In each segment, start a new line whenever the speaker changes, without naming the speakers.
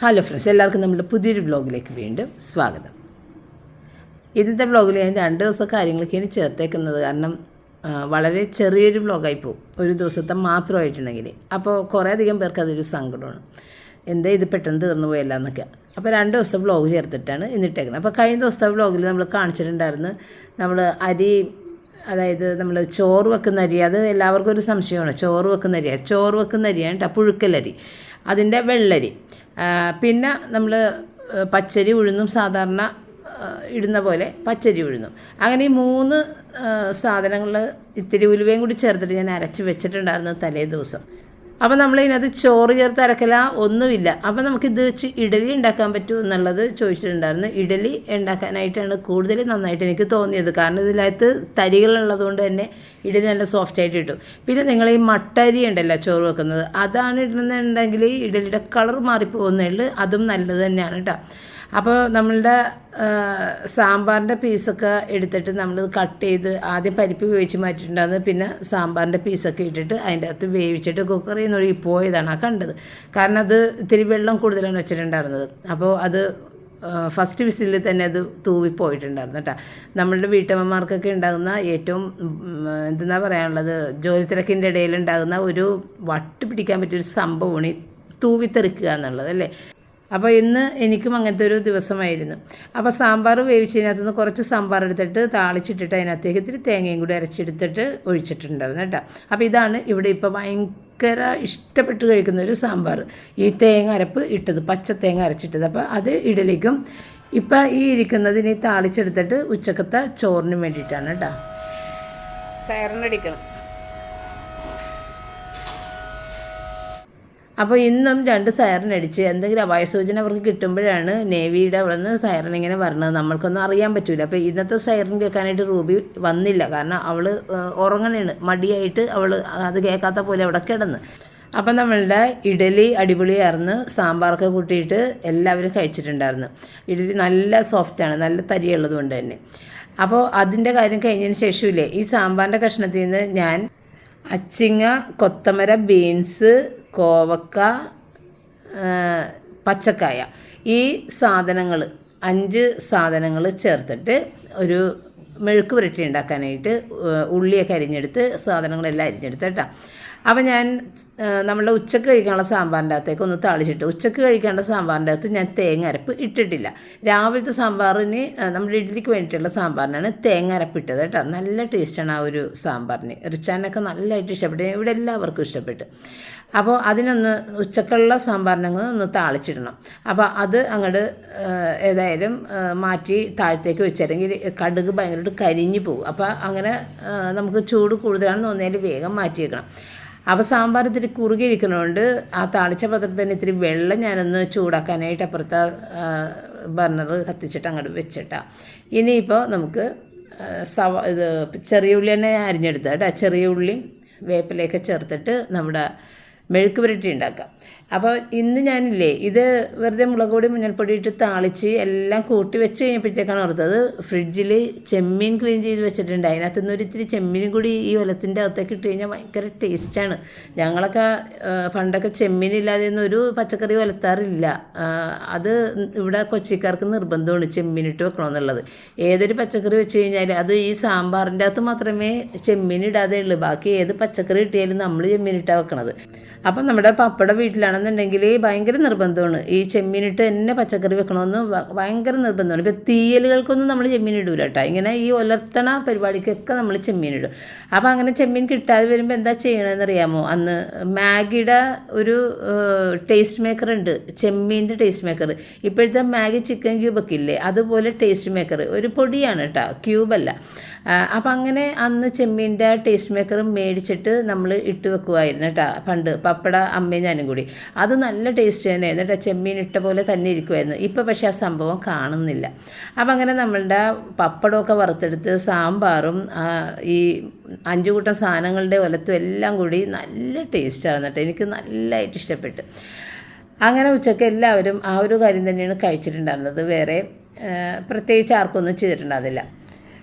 Hello friends എല്ലാവർക്കും നമ്മുടെ പുതിയൊരു ബ്ലോഗിലേക്ക് വീണ്ടും സ്വാഗതം. ഇന്നത്തെ ബ്ലോഗിൽ ഞാൻ രണ്ട് ദിവസം കാര്യങ്ങളൊക്കെയാണ് ചേർത്തേക്കുന്നത് കാരണം വളരെ ചെറിയൊരു ബ്ലോഗായി പോകും ഒരു ദിവസത്തെ മാത്രമായിട്ടുണ്ടെങ്കിൽ അപ്പോൾ കുറേ അധികം പേർക്ക് അതൊരു സങ്കടമാണ്. എന്താ ഇത് പെട്ടെന്ന് തീർന്നു പോയല്ല എന്നൊക്കെ. അപ്പോൾ രണ്ട് ദിവസത്തെ ബ്ലോഗ് ചേർത്തിട്ടാണ് ഇന്നിട്ടേക്കുന്നത്. അപ്പോൾ കഴിഞ്ഞ ദിവസത്തെ ബ്ലോഗിൽ നമ്മൾ കാണിച്ചിട്ടുണ്ടായിരുന്നു നമ്മൾ അരി അതായത് നമ്മൾ ചോറ് വെക്കുന്ന അരി. അത് എല്ലാവർക്കും ഒരു സംശയമാണ്. ചോറ് വെക്കുന്ന അരിയാണ് ചോറ് വെക്കുന്ന അരിയാണ് കേട്ടോ പുഴുക്കലരി. അതിന്റെ വെള്ളരി. പിന്നെ നമ്മൾ പച്ചരി ഉഴുന്നും സാധാരണ ഇടുന്ന പോലെ പച്ചരി ഉഴുന്നും. അങ്ങനെ ഈ മൂന്ന് സാധനങ്ങൾ ഇത്തിരി ഉലുവയും കൂടി ചേർത്തിട്ട് ഞാൻ അരച്ച് വെച്ചിട്ടുണ്ടായിരുന്നു തലേ ദിവസം. അപ്പോൾ നമ്മൾ ഇതിനകത്ത് ചോറ് ചേർത്ത് അരക്കല ഒന്നുമില്ല. അപ്പോൾ നമുക്കിത് വെച്ച് ഇഡലി ഉണ്ടാക്കാൻ പറ്റുമോ എന്നുള്ളത് ചോദിച്ചിട്ടുണ്ടായിരുന്നു. ഇഡലി ഉണ്ടാക്കാനായിട്ടാണ് കൂടുതൽ നന്നായിട്ട് എനിക്ക് തോന്നിയത്. കാരണം ഇതിനകത്ത് തരികളുള്ളത് കൊണ്ട് തന്നെ ഇഡലി നല്ല സോഫ്റ്റ് ആയിട്ട് കിട്ടും. പിന്നെ നിങ്ങൾ ഈ മട്ടരി ഉണ്ടല്ലോ ചോറ് വെക്കുന്നത്. അതാണ് ഇടുന്നുണ്ടെങ്കിൽ ഇഡലിയുടെ കളർ മാറിപ്പോകുന്നേ ഉള്ളൂ. അതും നല്ലത് തന്നെയാണ് കേട്ടോ. അപ്പോൾ നമ്മളുടെ സാമ്പാറിന്റെ പീസൊക്കെ എടുത്തിട്ട് നമ്മൾ കട്ട് ചെയ്ത് ആദ്യം പരിപ്പ് വേവിച്ച് മാറ്റിയിട്ടുണ്ടായിരുന്നു. പിന്നെ സാമ്പാറിന്റെ പീസൊക്കെ ഇട്ടിട്ട് അതിന്റെ അകത്ത് വേവിച്ചിട്ട് കുക്കറിൽ നിന്ന് ഒഴുകി പോയതാണ് ആ കണ്ടത്. കാരണം അത് ഇത്തിരി വെള്ളം കൂടുതലാണ് വെച്ചിട്ടുണ്ടായിരുന്നത്. അപ്പോൾ അത് ഫസ്റ്റ് വിസിലിൽ തന്നെ അത് തൂവിപ്പോയിട്ടുണ്ടായിരുന്നു കേട്ടോ. നമ്മളുടെ വീട്ടമ്മമാർക്കൊക്കെ ഉണ്ടാകുന്ന ഏറ്റവും എന്താ പറയാനുള്ളത് ജോലി തിരക്കിന്റെ ഇടയിൽ ഉണ്ടാകുന്ന ഒരു വട്ട് പിടിക്കാൻ പറ്റിയൊരു സംഭവമാണ് ഈ തൂവിത്തെറിക്കുക എന്നുള്ളത് അല്ലേ? അപ്പോൾ ഇന്ന് എനിക്കും അങ്ങനത്തെ ഒരു ദിവസമായിരുന്നു. അപ്പോൾ സാമ്പാർ വേവിച്ചതിനകത്ത് നിന്ന് കുറച്ച് സാമ്പാർ എടുത്തിട്ട് താളിച്ചിട്ടിട്ട് അതിനകത്തേക്ക് ഇത്തിരി തേങ്ങയും കൂടി അരച്ചെടുത്തിട്ട് ഒഴിച്ചിട്ടുണ്ടായിരുന്നു കേട്ടോ. അപ്പോൾ ഇതാണ് ഇവിടെ ഇപ്പോൾ ഭയങ്കര ഇഷ്ടപ്പെട്ട് കഴിക്കുന്ന ഒരു സാമ്പാർ. ഈ തേങ്ങ അരപ്പ് ഇട്ടത് പച്ച തേങ്ങ അരച്ചിട്ടത്. അപ്പോൾ അത് ഇഡലിക്കും. ഇപ്പം ഈ ഇരിക്കുന്നതിന് ഈ താളിച്ചെടുത്തിട്ട് ഉച്ചക്കത്തെ ചോറിന് വേണ്ടിയിട്ടാണ് കേട്ടോ. സയറിനടിക്കണം അപ്പോൾ ഇന്നും രണ്ട് സൈറൻ അടിച്ച് എന്തെങ്കിലും അപായ സൂചന അവർക്ക് കിട്ടുമ്പോഴാണ് നേവിയുടെ അവിടെ നിന്ന് സൈറൻ ഇങ്ങനെ വരണത്. നമ്മൾക്കൊന്നും അറിയാൻ പറ്റില്ല അപ്പോൾ ഇന്നത്തെ സൈറൻ കേൾക്കാനായിട്ട് റൂബി വന്നില്ല. കാരണം അവൾ ഉറങ്ങണേണ്. മടിയായിട്ട് അവൾ അത് കേൾക്കാത്ത പോലെ അവിടെ കിടന്ന്. അപ്പം നമ്മളുടെ ഇഡലി അടിപൊളിയായിരുന്നു. സാമ്പാറൊക്കെ കൂട്ടിയിട്ട് എല്ലാവരും കഴിച്ചിട്ടുണ്ടായിരുന്നു. ഇഡലി നല്ല സോഫ്റ്റാണ് നല്ല തരിയുള്ളത് കൊണ്ട് തന്നെ. അപ്പോൾ അതിന്റെ കാര്യം കഴിഞ്ഞതിന് ശേഷമില്ലേ ഈ സാമ്പാറിന്റെ കഷ്ണത്തിൽ നിന്ന് ഞാൻ അച്ചിങ്ങ കൊത്തമര ബീൻസ് കോവക്ക പച്ചക്കായ. ഈ സാധനങ്ങൾ അഞ്ച് സാധനങ്ങൾ ചേർത്തിട്ട് ഒരു മെഴുക്ക് പുരട്ടി ഉണ്ടാക്കാനായിട്ട് ഉള്ളിയൊക്കെ അരിഞ്ഞെടുത്ത് സാധനങ്ങളെല്ലാം അരിഞ്ഞെടുത്ത് കേട്ടോ. അപ്പം ഞാൻ നമ്മളെ നമ്മളുടെ ഉച്ചയ്ക്ക് കഴിക്കാനുള്ള സാമ്പാറിന്റെ അകത്തേക്ക് ഒന്ന് താളിച്ചിട്ട്. ഉച്ചയ്ക്ക് കഴിക്കേണ്ട സാമ്പാറിന്റെ അകത്ത് ഞാൻ തേങ്ങ അരപ്പ് ഇട്ടിട്ടില്ല. രാവിലത്തെ സാമ്പാറിന് നമ്മുടെ ഇഡ്ഡലിക്ക് വേണ്ടിയിട്ടുള്ള സാമ്പാറിനാണ് തേങ്ങ അരപ്പ് ഇട്ടത് കേട്ടോ. നല്ല ടേസ്റ്റാണ് ആ ഒരു സാമ്പാറിന്. റിച്ചാനൊക്കെ നല്ലതായിട്ട് ഇഷ്ടപ്പെട്ടു. ഇവിടെ എല്ലാവർക്കും ഇഷ്ടപ്പെട്ടു. അപ്പോൾ അതിനൊന്ന് ഉച്ചക്കുള്ള സാമ്പാറിനങ്ങ് ഒന്ന് താളിച്ചിടണം. അപ്പോൾ അത് അങ്ങോട്ട് ഏതായാലും മാറ്റി താഴത്തേക്ക് വെച്ചില്ലെങ്കിൽ കടുക് ഭയങ്കരമായിട്ട് കരിഞ്ഞു പോകും. അപ്പോൾ അങ്ങനെ നമുക്ക് ചൂട് കൂടുതലാണെന്ന് തോന്നിയാൽ വേഗം മാറ്റി വെക്കണം. അപ്പോൾ സാമ്പാർ ഇത്തിരി കുറുകി ഇരിക്കുന്നതുകൊണ്ട് ആ താളിച്ച പാത്രത്തിൽ തന്നെ ഇത്തിരി വെള്ളം ഞാനൊന്ന് ചൂടാക്കാനായിട്ട് അപ്പുറത്ത് ബർണർ കത്തിച്ചിട്ട് അങ്ങോട്ട് വെച്ചിട്ടാണ് ഇനിയിപ്പോൾ നമുക്ക് സവ ഇത് ചെറിയ ഉള്ളി തന്നെ അരിഞ്ഞെടുത്താട്ടോ ചെറിയ ഉള്ളിയും വേപ്പിലയൊക്കെ ചേർത്തിട്ട് നമ്മുടെ മെഴുക്ക് പുരട്ടി ഉണ്ടാക്കാം. അപ്പോൾ ഇന്ന് ഞാനില്ലേ ഇത് വെറുതെ മുളക് പൊടി മഞ്ഞൾപ്പൊടി ഇട്ട് താളിച്ച് എല്ലാം കൂട്ടി വെച്ച് കഴിഞ്ഞപ്പോഴത്തേക്കാണ് ഓർത്തത്. ഫ്രിഡ്ജിൽ ചെമ്മീൻ ക്ലീൻ ചെയ്ത് വെച്ചിട്ടുണ്ട്. അതിനകത്ത് നിന്ന് ഒരിത്തിരി ചെമ്മീനും കൂടി ഈ ഒലത്തിന്റെ അകത്തേക്ക് ഇട്ട് കഴിഞ്ഞാൽ ഭയങ്കര ടേസ്റ്റാണ്. ഞങ്ങളൊക്കെ പണ്ടൊക്കെ ചെമ്മീൻ ഇല്ലാതെ ഒന്നും ഒരു പച്ചക്കറി ഒലത്താറില്ല. അത് ഇവിടെ കൊച്ചിക്കാർക്ക് നിർബന്ധമാണ് ചെമ്മീൻ ഇട്ട് വെക്കണമെന്നുള്ളത്. ഏതൊരു പച്ചക്കറി വെച്ച് കഴിഞ്ഞാൽ അത് ഈ സാമ്പാറിന്റെ അകത്ത് മാത്രമേ ചെമ്മീൻ ഇടാതെ ഉള്ളൂ. ബാക്കി ഏത് പച്ചക്കറി കിട്ടിയാലും നമ്മൾ ചെമ്മീൻ ഇട്ടാണ് വെക്കണത്. അപ്പം നമ്മുടെ പപ്പയുടെ വീട്ടിലാണെന്നുണ്ടെങ്കിൽ ഭയങ്കര നിർബന്ധമാണ്. ഈ ചെമ്മീനിട്ട് തന്നെ പച്ചക്കറി വെക്കണമെന്ന് ഭയങ്കര നിർബന്ധമാണ്. ഇപ്പം തീയലുകൾക്കൊന്നും നമ്മൾ ചെമ്മീൻ ഇടൂല കേട്ടോ. ഇങ്ങനെ ഈ ഒലർത്തണ പരിപാടിക്കൊക്കെ നമ്മൾ ചെമ്മീൻ ഇടും അപ്പോൾ അങ്ങനെ ചെമ്മീൻ കിട്ടാതെ വരുമ്പോൾ എന്താ ചെയ്യണമെന്ന് അറിയാമോ അന്ന് മാഗിയുടെ ഒരു ടേസ്റ്റ് മേക്കർ ഉണ്ട്. ചെമ്മീന്റെ ടേസ്റ്റ് മേക്കർ ഇപ്പോഴത്തെ മാഗി ചിക്കൻ ക്യൂബൊക്കെ ഇല്ലേ? അതുപോലെ ടേസ്റ്റ് മേക്കർ ഒരു പൊടിയാണ് കേട്ടോ. ക്യൂബല്ല അപ്പം അങ്ങനെ അന്ന് ചെമ്മീന്റെ ടേസ്റ്റ് മേക്കർ മേടിച്ചിട്ട് നമ്മൾ ഇട്ട് വെക്കുമായിരുന്നു കേട്ടോ പണ്ട് പപ്പട അമ്മയും ഞാനും കൂടി. അത് നല്ല ടേസ്റ്റ് തന്നെയായിരുന്നു കേട്ടോ ചെമ്മീൻ ഇട്ട പോലെ തന്നെ ഇരിക്കുമായിരുന്നു ഇപ്പോൾ പക്ഷേ ആ സംഭവം കാണുന്നില്ല. അപ്പം അങ്ങനെ നമ്മളുടെ പപ്പടമൊക്കെ വറുത്തെടുത്ത് സാമ്പാറും ഈ അഞ്ചു കൂട്ടം സാധനങ്ങളുടെ ഒലത്തും എല്ലാം കൂടി നല്ല ടേസ്റ്റാണ് കേട്ടോ എനിക്ക് നല്ലതായിട്ട് ഇഷ്ടപ്പെട്ടു. അങ്ങനെ ഉച്ചയ്ക്ക് എല്ലാവരും ആ ഒരു കാര്യം തന്നെയാണ് കഴിച്ചിട്ടുണ്ടായിരുന്നത്. വേറെ പ്രത്യേകിച്ച് ആർക്കൊന്നും ചെയ്തിട്ടുണ്ടായിരുന്നില്ല.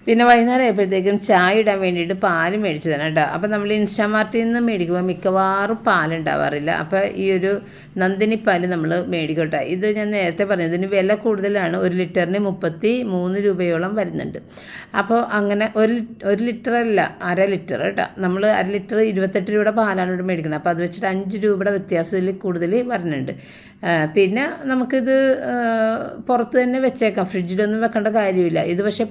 പിന്നെ വൈകുന്നേരം ആയപ്പോഴത്തേക്കും ചായ ഇടാൻ വേണ്ടിയിട്ട് പാൽ മേടിച്ചതാണ് കേട്ടോ. അപ്പോൾ നമ്മൾ ഇൻസ്റ്റാമാർട്ടിൽ നിന്ന് മേടിക്കുമ്പോൾ മിക്കവാറും പാലുണ്ടാവാറില്ല അപ്പോൾ ഈ ഒരു നന്ദിനി പാൽ നമ്മൾ മേടിക്കട്ടെ ഇത് ഞാൻ നേരത്തെ പറഞ്ഞു ഇതിന് വില കൂടുതലാണ്. ഒരു ലിറ്ററിന് മുപ്പത്തി മൂന്ന് രൂപയോളം വരുന്നുണ്ട്. അപ്പോൾ അങ്ങനെ ഒരു ഒരു ലിറ്റർ അല്ല അര ലിറ്റർ കേട്ടോ. നമ്മൾ അര ലിറ്റർ ഇരുപത്തെട്ട് രൂപയുടെ പാലാണ് ഇവിടെ മേടിക്കുന്നത്. അപ്പോൾ അത് വെച്ചിട്ട് അഞ്ച് രൂപയുടെ വ്യത്യാസത്തിൽ കൂടുതൽ വരുന്നുണ്ട്. പിന്നെ നമുക്കിത് പുറത്ത് തന്നെ വെച്ചേക്കാം. ഫ്രിഡ്ജിലൊന്നും വെക്കേണ്ട കാര്യമില്ല. ഇത് പക്ഷേ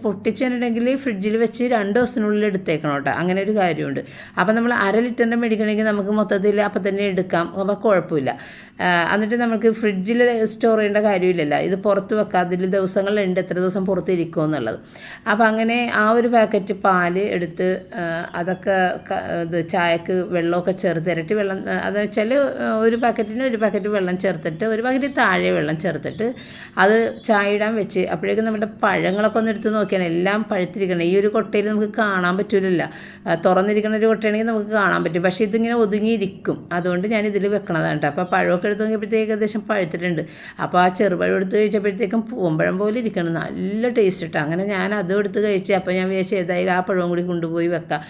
പൊട്ടിച്ചിട്ടുണ്ടെങ്കിൽ ഫ്രിഡ്ജിൽ വെച്ച് രണ്ട് ദിവസത്തിനുള്ളിൽ എടുത്തേക്കണം കേട്ടോ. അങ്ങനെ ഒരു കാര്യമുണ്ട്. അപ്പോൾ നമ്മൾ അര ലിറ്ററിന്റെ മേടിക്കണമെങ്കിൽ നമുക്ക് മൊത്തത്തിൽ അപ്പം തന്നെ എടുക്കാം. അപ്പോൾ കുഴപ്പമില്ല. എന്നിട്ട് നമുക്ക് ഫ്രിഡ്ജിൽ സ്റ്റോർ ചെയ്യേണ്ട കാര്യമില്ലല്ലോ. ഇത് പുറത്ത് വെക്കാം. അതിൽ ദിവസങ്ങളുണ്ട് എത്ര ദിവസം പുറത്ത് ഇരിക്കുമോ എന്നുള്ളത്. അപ്പോൾ അങ്ങനെ ആ ഒരു പാക്കറ്റ് പാൽ എടുത്ത് അതൊക്കെ ഇത് ചായക്ക് വെള്ളമൊക്കെ ചേർത്ത് ഇരട്ടി വെള്ളം അത് വെച്ചാൽ ഒരു പാക്കറ്റിന് ഒരു പാക്കറ്റ് വെള്ളം ചേർത്തിട്ട് ഒരു പാക്കറ്റ് താഴെ വെള്ളം ചേർത്തിട്ട് അത് ചായ ഇടാൻ വെച്ച് അപ്പോഴേക്കും നമ്മുടെ പഴങ്ങളൊക്കെ ഒന്ന് എടുത്ത് നോക്കിയാണ് എല്ലാം പഴുത്തിരിക്കണം ഈ ഒരു കൊട്ടയിൽ നമുക്ക് കാണാൻ പറ്റില്ലല്ലോ തുറന്നിരിക്കുന്ന ഒരു കൊട്ടയാണെങ്കിൽ നമുക്ക് കാണാൻ പറ്റും. പക്ഷേ ഇതിങ്ങനെ ഒതുങ്ങിയിരിക്കും. അതുകൊണ്ട് ഞാൻ ഇതിൽ വെക്കണതാണ് കേട്ടോ. അപ്പോൾ പഴമൊക്കെ എടുത്ത് നോക്കിയപ്പോഴത്തേക്ക് ഏകദേശം പഴുത്തിട്ടുണ്ട്. അപ്പോൾ ആ ചെറുപഴം എടുത്ത് കഴിച്ചപ്പോഴത്തേക്കും പൂമ്പഴം പോലെ ഇരിക്കണം. നല്ല ടേസ്റ്റ് ഇട്ടോ അങ്ങനെ ഞാൻ അതും എടുത്ത് കഴിച്ച് അപ്പോൾ ഞാൻ വിചാരിച്ചു ഏതായാലും ആ പഴവും കൂടി കൊണ്ടുപോയി വെക്കാം.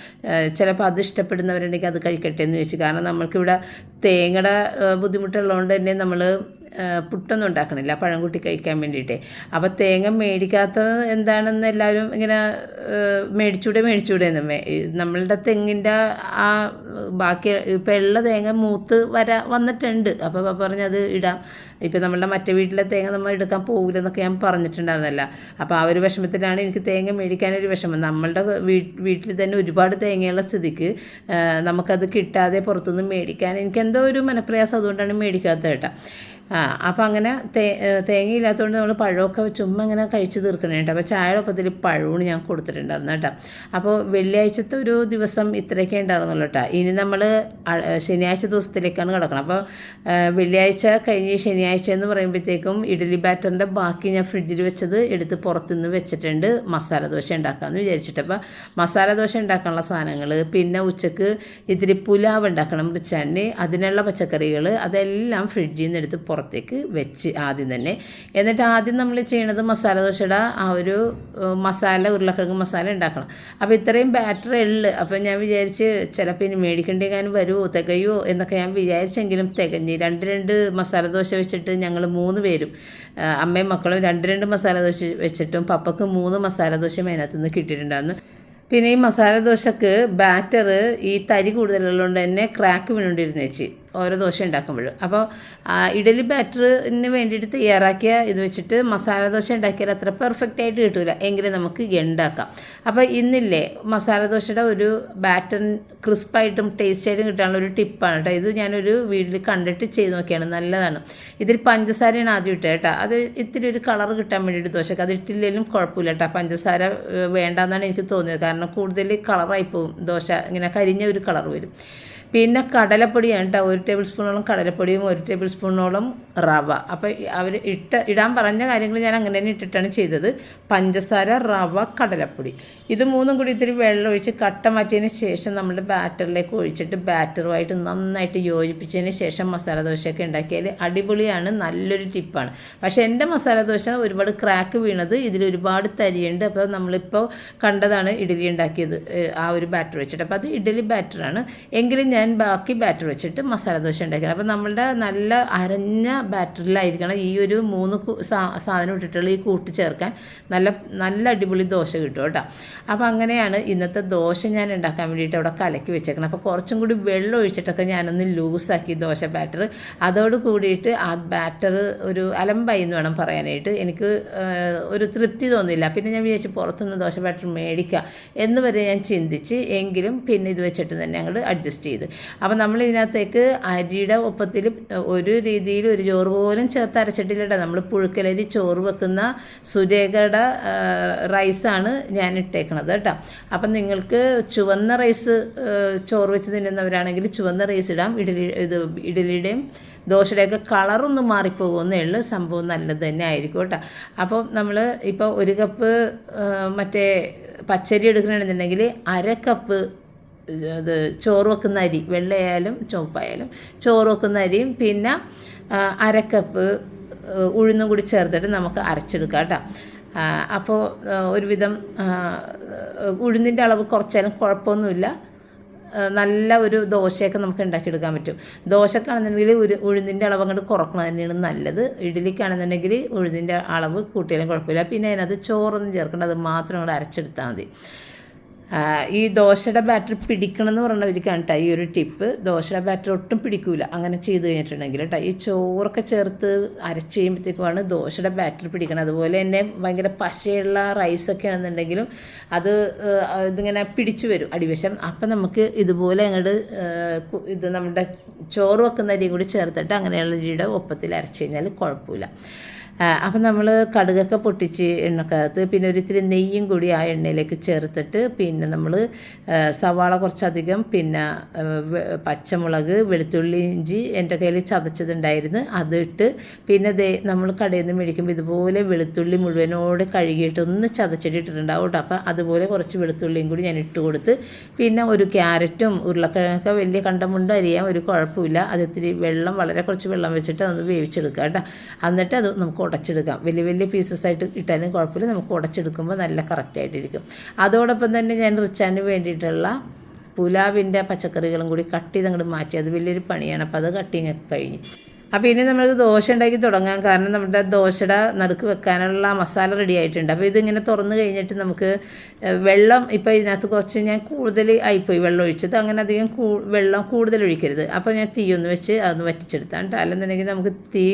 ചിലപ്പോൾ അത് ഇഷ്ടപ്പെടുന്നവരുണ്ടെങ്കിൽ അത് കഴിക്കട്ടെ എന്ന് ചോദിച്ചു കാരണം നമ്മൾക്കിവിടെ തേങ്ങയുടെ ബുദ്ധിമുട്ടുള്ളതുകൊണ്ട് തന്നെ നമ്മൾ പുട്ടൊന്നും ഉണ്ടാക്കണില്ല പഴംകുട്ടി കഴിക്കാൻ വേണ്ടിയിട്ട്. അപ്പോൾ തേങ്ങ മേടിക്കാത്തത് എന്താണെന്ന് എല്ലാവരും ഇങ്ങനെ മേടിച്ചൂടെ മേടിച്ചൂടെ എന്ന് നമ്മളുടെ തെങ്ങിന്റെ ആ ബാക്കി ഇപ്പം ഉള്ള തേങ്ങ മൂത്ത് വര വന്നിട്ടുണ്ട്. അപ്പോൾ പറഞ്ഞത് ഇടാം. ഇപ്പം നമ്മളുടെ മറ്റേ വീട്ടിലെ തേങ്ങ നമ്മൾ എടുക്കാൻ പോകില്ലെന്നൊക്കെ ഞാൻ പറഞ്ഞിട്ടുണ്ടായിരുന്നല്ല. അപ്പോൾ ആ ഒരു വിഷമത്തിലാണ് എനിക്ക് തേങ്ങ മേടിക്കാനൊരു വിഷമം. നമ്മളുടെ വീട്ടിൽ തന്നെ ഒരുപാട് തേങ്ങയുള്ള സ്ഥിതിക്ക് നമുക്കത് കിട്ടാതെ പുറത്തുനിന്ന് മേടിക്കാൻ എനിക്ക് എന്തോ ഒരു മനപ്രയാസം അതുകൊണ്ടാണ് മേടിക്കാത്ത കേട്ടോ. ആ അപ്പോൾ അങ്ങനെ തേ തേങ്ങയില്ലാത്തതുകൊണ്ട് നമ്മൾ പഴമൊക്കെ ചുമ്മാ ഇങ്ങനെ കഴിച്ച് തീർക്കണേ കേട്ടോ. അപ്പോൾ ചായയുടെ ഒപ്പത്തിൽ പഴവും ഞാൻ കൊടുത്തിട്ടുണ്ടായിരുന്നു കേട്ടോ. അപ്പോൾ വെള്ളിയാഴ്ചത്തെ ഒരു ദിവസം ഇത്രയൊക്കെ ഉണ്ടായിരുന്നുള്ളൂ കേട്ടോ. ഇനി നമ്മൾ ശനിയാഴ്ച ദിവസത്തിലേക്കാണ് കിടക്കണം അപ്പോൾ വെള്ളിയാഴ്ച കഴിഞ്ഞ് ശനിയാഴ്ച എന്ന് പറയുമ്പോഴത്തേക്കും ഇഡലി ബാറ്ററിന്റെ ബാക്കി ഞാൻ ഫ്രിഡ്ജിൽ വെച്ചത് എടുത്ത് പുറത്തുനിന്ന് വെച്ചിട്ടുണ്ട് മസാല ദോശ ഉണ്ടാക്കാമെന്ന് വിചാരിച്ചിട്ട്. അപ്പോൾ മസാല ദോശ ഉണ്ടാക്കാനുള്ള സാധനങ്ങൾ പിന്നെ ഉച്ചയ്ക്ക് ഇത്തിരി പുലാവ് ഉണ്ടാക്കണം റിച്ചാണ്ടി അതിനുള്ള പച്ചക്കറികൾ അതെല്ലാം ഫ്രിഡ്ജിൽ നിന്ന് എടുത്ത് പുറത്തേക്ക് വെച്ച് ആദ്യം തന്നെ. എന്നിട്ട് ആദ്യം നമ്മൾ ചെയ്യണത് മസാല ദോശയുടെ ആ ഒരു മസാല ഉരുളക്കിഴങ്ങ് മസാല ഉണ്ടാക്കണം. അപ്പോൾ ഇത്രയും ബാറ്റർ എള്ള് അപ്പോൾ ഞാൻ വിചാരിച്ച് ചിലപ്പോൾ ഇനി മേടിക്കേണ്ടെങ്കിലും വരുമോ തികയോ എന്നൊക്കെ ഞാൻ വിചാരിച്ചെങ്കിലും തികഞ്ഞ്. രണ്ട് രണ്ട് മസാല ദോശ വെച്ചിട്ട് ഞങ്ങൾ മൂന്ന് പേരും അമ്മയും മക്കളും രണ്ട് രണ്ട് മസാല ദോശ വെച്ചിട്ടും പപ്പക്ക് മൂന്ന് മസാല ദോശ അതിനകത്ത് നിന്ന് കിട്ടിയിട്ടുണ്ടായിരുന്നു. പിന്നെ ഈ മസാല ദോശക്ക് ബാറ്റർ ഈ തരി കൂടുതലുള്ളതുകൊണ്ട് തന്നെ ക്രാക്ക് വീണുകൊണ്ടിരുന്നു വെച്ച് ഓരോ ദോശ ഉണ്ടാക്കുമ്പോഴും അപ്പോൾ ഇഡലി ബാറ്ററിന് വേണ്ടിയിട്ട് തയ്യാറാക്കിയ ഇത് വെച്ചിട്ട് മസാല ദോശ ഉണ്ടാക്കിയാൽ അത്ര പെർഫെക്റ്റ് ആയിട്ട് കിട്ടില്ല എങ്കിലും നമുക്ക് ഉണ്ടാക്കാം. അപ്പോൾ ഇന്നില്ലേ മസാല ദോശയുടെ ഒരു ബാറ്റർ ക്രിസ്പായിട്ടും ടേസ്റ്റായിട്ടും കിട്ടാനുള്ള ഒരു ടിപ്പാണ് കേട്ടോ ഇത് ഞാനൊരു വീട്ടിൽ കണ്ടിട്ട് ചെയ്ത് നോക്കിയാണ്. നല്ലതാണ്. ഇതിൽ പഞ്ചസാരയാണ് ആദ്യം ഇട്ടത് കേട്ടോ അത് ഇത്തിരി ഒരു കളർ കിട്ടാൻ വേണ്ടിയിട്ട് ദോശക്ക്. അത് ഇട്ടില്ലെങ്കിലും കുഴപ്പമില്ല കേട്ടോ പഞ്ചസാര വേണ്ടെന്നാണ് എനിക്ക് തോന്നിയത്. കാരണം കൂടുതൽ കളറായി പോകും ദോശ ഇങ്ങനെ കരിഞ്ഞ ഒരു കളർ വരും. പിന്നെ കടലപ്പൊടിയാണ് കേട്ടോ. ഒരു ടേബിൾ സ്പൂണോളം കടലപ്പൊടിയും ഒരു ടേബിൾ സ്പൂണോളം റവ. അപ്പോൾ അവർ ഇട്ട ഇടാൻ പറഞ്ഞ കാര്യങ്ങൾ ഞാൻ അങ്ങനെ തന്നെ ഇട്ടിട്ടാണ് ചെയ്തത്. പഞ്ചസാര റവ കടലപ്പൊടി. ഇത് മൂന്നും കൂടി ഇത്തിരി വെള്ളം ഒഴിച്ച് കട്ട മാറ്റിയതിന് ശേഷം നമ്മുടെ ബാറ്ററിലേക്ക് ഒഴിച്ചിട്ട് ബാറ്ററുമായിട്ട് നന്നായിട്ട് യോജിപ്പിച്ചതിന് ശേഷം മസാല ദോശയൊക്കെ ഉണ്ടാക്കിയാൽ അടിപൊളിയാണ് നല്ലൊരു ടിപ്പാണ്. പക്ഷേ എന്റെ മസാല ദോശ ഒരുപാട് ക്രാക്ക് വീണത് ഇതിൽ ഒരുപാട് തരിയുണ്ട്. അപ്പോൾ നമ്മളിപ്പോൾ കണ്ടതാണ് ഇഡലി ഉണ്ടാക്കിയത് ആ ഒരു ബാറ്റർ വെച്ചിട്ട്. അപ്പോൾ അത് ഇഡലി ബാറ്ററാണ് എങ്കിലും ഞാൻ ഞാൻ ബാക്കി ബാറ്റർ വെച്ചിട്ട് മസാല ദോശ ഉണ്ടാക്കിയത് അപ്പോൾ നമ്മളുടെ നല്ല അരഞ്ഞ ബാറ്ററിലായിരിക്കണം ഈ ഒരു മൂന്ന് സാധനം ഇട്ടിട്ടുള്ള ഈ കൂട്ടി ചേർക്കാൻ നല്ല നല്ല അടിപൊളി ദോശ കിട്ടും കേട്ടോ. അപ്പോൾ അങ്ങനെയാണ് ഇന്നത്തെ ദോശ ഞാൻ ഉണ്ടാക്കാൻ വേണ്ടിയിട്ട് അവിടെ കലക്കി വെച്ചേക്കണം അപ്പോൾ കുറച്ചും കൂടി വെള്ളം ഒഴിച്ചിട്ടൊക്കെ ഞാനൊന്ന് ലൂസാക്കി ദോശ ബാറ്റർ അതോട് കൂടിയിട്ട് ആ ബാറ്റർ ഒരു അലമ്പായി എന്ന് വേണം പറയാനായിട്ട്. എനിക്ക് ഒരു തൃപ്തി തോന്നില്ല പിന്നെ ഞാൻ വിചാരിച്ചു പുറത്തുനിന്ന് ദോശ ബാറ്റർ മേടിക്കുക എന്ന് വരെ ഞാൻ ചിന്തിച്ച് എങ്കിലും പിന്നെ ഇത് വെച്ചിട്ട് തന്നെ ഞങ്ങൾ അഡ്ജസ്റ്റ് ചെയ്ത്. അപ്പോൾ നമ്മൾ ഇതിനകത്തേക്ക് അരിയുടെ ഒപ്പത്തിൽ ഒരു രീതിയിൽ ഒരു ചോറ് പോലും ചേർത്ത് അരച്ചിട്ടില്ല നമ്മൾ പുഴുക്കലരി ചോറ് വെക്കുന്ന സുരേഖയുടെ റൈസാണ് ഞാൻ ഇട്ടേക്കണത് കേട്ടോ. അപ്പം നിങ്ങൾക്ക് ചുവന്ന റൈസ് ചോറ് വെച്ച് തിന്നുന്നവരാണെങ്കിൽ ചുവന്ന റൈസ് ഇടാം. ഇഡലി ഇത് ഇഡലിയുടെയും ദോശയുടെയൊക്കെ കളറൊന്നും മാറിപ്പോകുമെന്നേ ഉള്ളൂ. സംഭവം നല്ലത് തന്നെ ആയിരിക്കും കേട്ടോ. അപ്പോൾ നമ്മൾ ഇപ്പോൾ ഒരു കപ്പ് മറ്റേ പച്ചരി എടുക്കണമെന്നുണ്ടെങ്കിൽ അര കപ്പ് ഇത് ചോറ് വെക്കുന്ന അരി വെള്ളയായാലും ചുവപ്പായാലും ചോറ് വെക്കുന്ന അരിയും പിന്നെ അരക്കപ്പ് ഉഴുന്നും കൂടി ചേർത്തിട്ട് നമുക്ക് അരച്ചെടുക്കാം കേട്ടോ. അപ്പോൾ ഒരുവിധം ഉഴുന്നിന്റെ അളവ് കുറച്ചാലും കുഴപ്പമൊന്നുമില്ല. നല്ല ഒരു ദോശയൊക്കെ നമുക്ക് ഉണ്ടാക്കിയെടുക്കാൻ പറ്റും. ദോശക്കാണെന്നുണ്ടെങ്കിൽ ഒരു ഉഴുന്നിന്റെ അളവ് അങ്ങോട്ട് കുറക്കണം തന്നെയാണ് നല്ലത്. ഇഡ്ഡലിക്കാണെന്നുണ്ടെങ്കിൽ ഉഴുന്നിന്റെ അളവ് കൂട്ടിയാലും കുഴപ്പമില്ല. പിന്നെ അതിനകത്ത് ചോറൊന്നും ചേർക്കേണ്ട അത് മാത്രം അങ്ങോട്ട് അരച്ചെടുത്താൽ മതി. ഈ ദോശയുടെ ബാറ്റർ പിടിക്കണം എന്ന് പറഞ്ഞവരിക്കാണ് കേട്ടോ ഈ ഒരു ടിപ്പ് ദോശയുടെ ബാറ്റർ ഒട്ടും പിടിക്കൂല. അങ്ങനെ ചെയ്തു കഴിഞ്ഞിട്ടുണ്ടെങ്കിൽ കേട്ടോ ഈ ചോറൊക്കെ ചേർത്ത് അരച്ച് കഴിയുമ്പോഴത്തേക്കുമാണ് ദോശയുടെ ബാറ്റർ പിടിക്കണം അതുപോലെ തന്നെ ഭയങ്കര പശയുള്ള റൈസൊക്കെ ആണെന്നുണ്ടെങ്കിലും അത് ഇതിങ്ങനെ പിടിച്ചു വരും അടിവശം. അപ്പം നമുക്ക് ഇതുപോലെ അങ്ങോട്ട് ഇത് നമ്മുടെ ചോറ് വെക്കുന്ന അരിയും കൂടി ചേർത്തിട്ട് അങ്ങനെയുള്ള രീതിയുടെ ഒപ്പത്തിൽ അരച്ച് കഴിഞ്ഞാൽ കുഴപ്പമില്ല. അപ്പം നമ്മൾ കടുകൊക്കെ പൊട്ടിച്ച് എണ്ണക്കകത്ത് പിന്നെ ഒരിത്തിരി നെയ്യും കൂടി ആ എണ്ണയിലേക്ക് ചേർത്തിട്ട് പിന്നെ നമ്മൾ സവാള കുറച്ചധികം പിന്നെ പച്ചമുളക് വെളുത്തുള്ളി ഇഞ്ചി എന്റെ കയ്യിൽ ചതച്ചതുണ്ടായിരുന്നു. അതിട്ട് പിന്നെ ദേ നമ്മൾ കടയിൽ നിന്ന് മേടിക്കുമ്പോൾ ഇതുപോലെ വെളുത്തുള്ളി മുഴുവനോട് കഴുകിയിട്ട് ഒന്ന് ചതച്ചിട്ടിട്ടുണ്ടാവും കേട്ടോ. അപ്പോൾ അതുപോലെ കുറച്ച് വെളുത്തുള്ളിയും കൂടി ഞാൻ ഇട്ട് കൊടുത്ത് പിന്നെ ഒരു ക്യാരറ്റും ഉരുളക്കിഴങ്ങൊക്കെ വലിയ കണ്ടമുണ്ട് അരിയാൻ ഒരു കുഴപ്പമില്ല. അത് ഇത്തിരി വെള്ളം വളരെ കുറച്ച് വെള്ളം വെച്ചിട്ട് അതൊന്ന് വേവിച്ചെടുക്കുക കേട്ടോ. എന്നിട്ട് അത് നമുക്ക് ഉടച്ചെടുക്കാം. വലിയ വലിയ പീസസ് ആയിട്ട് ഇട്ടാലും കുഴപ്പമില്ല. നമുക്ക് ഉടച്ചെടുക്കുമ്പോൾ നല്ല കറക്റ്റായിട്ടിരിക്കും അതോടൊപ്പം തന്നെ ഞാൻ റിച്ചാന് വേണ്ടിയിട്ടുള്ള പുലാവിന്റെ പച്ചക്കറികളും കൂടി കട്ട് ചെയ്ത് അങ്ങോട്ട് മാറ്റി. അത് വലിയൊരു പണിയാണ്. അപ്പോൾ അത് കട്ടിങ് ഒക്കെ കഴിഞ്ഞു. അപ്പോൾ ഇനി നമ്മൾ ദോശ ഉണ്ടാക്കി തുടങ്ങാം. കാരണം നമ്മുടെ ദോശയുടെ നടുക്ക് വെക്കാനുള്ള മസാല റെഡി ആയിട്ടുണ്ട്. അപ്പോൾ ഇതിങ്ങനെ തുറന്നു കഴിഞ്ഞിട്ട് നമുക്ക് വെള്ളം ഇപ്പോൾ ഇതിനകത്ത് കുറച്ച് ഞാൻ കൂടുതൽ ആയിപ്പോയി വെള്ളം ഒഴിച്ചത്. അങ്ങനെ അധികം വെള്ളം കൂടുതൽ ഒഴിക്കരുത്. അപ്പോൾ ഞാൻ തീ ഒന്ന് വെച്ച് അതൊന്ന് വറ്റിച്ചെടുത്താണ് കേട്ടോ അല്ലെന്നുണ്ടെങ്കിൽ നമുക്ക് തീ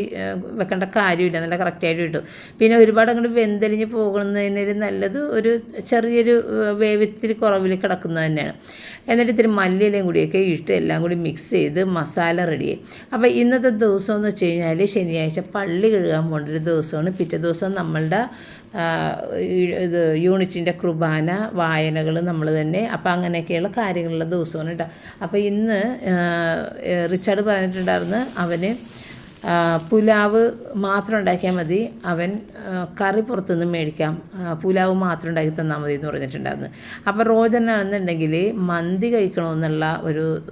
വെക്കേണ്ട കാര്യമില്ല. നല്ല കറക്റ്റായിട്ട് കിട്ടും. പിന്നെ ഒരുപാട് അങ്ങോട്ട് വെന്തലിഞ്ഞ് പോകുന്നതിന് നല്ലത് ഒരു ചെറിയൊരു വേവത്തിൽ കുറവിൽ കിടക്കുന്നത് തന്നെയാണ്. എന്നിട്ട് ഇത്തിരി മല്ലിയിലയും കൂടിയൊക്കെ ഇട്ട് എല്ലാം കൂടി മിക്സ് ചെയ്ത് മസാല റെഡിയായി അപ്പോൾ ഇന്നത്തെ ദിവസം എന്ന് വെച്ച് കഴിഞ്ഞാൽ ശനിയാഴ്ച പള്ളി കഴുകാൻ പോകേണ്ട ഒരു ദിവസമാണ്. പിറ്റേ ദിവസം നമ്മളുടെ ഇത് യൂണിറ്റിന്റെ കുർബാന വായനകൾ നമ്മൾ തന്നെ. അപ്പോൾ അങ്ങനെയൊക്കെയുള്ള കാര്യങ്ങളുള്ള ദിവസമാണ് കേട്ടോ അപ്പോൾ ഇന്ന് റിച്ചാർഡ് പറഞ്ഞിട്ടുണ്ടായിരുന്നു അവന് പുലാവ് മാത്രം ഉണ്ടാക്കിയാൽ മതി. അവൻ കറി പുറത്തുനിന്ന് മേടിക്കാം. പുലാവ് മാത്രം ഉണ്ടാക്കി തന്നാൽ മതി എന്ന് പറഞ്ഞിട്ടുണ്ടായിരുന്നു. അപ്പോൾ റോജനാണെന്നുണ്ടെങ്കിൽ മന്തി കഴിക്കണമെന്നുള്ള ഒരു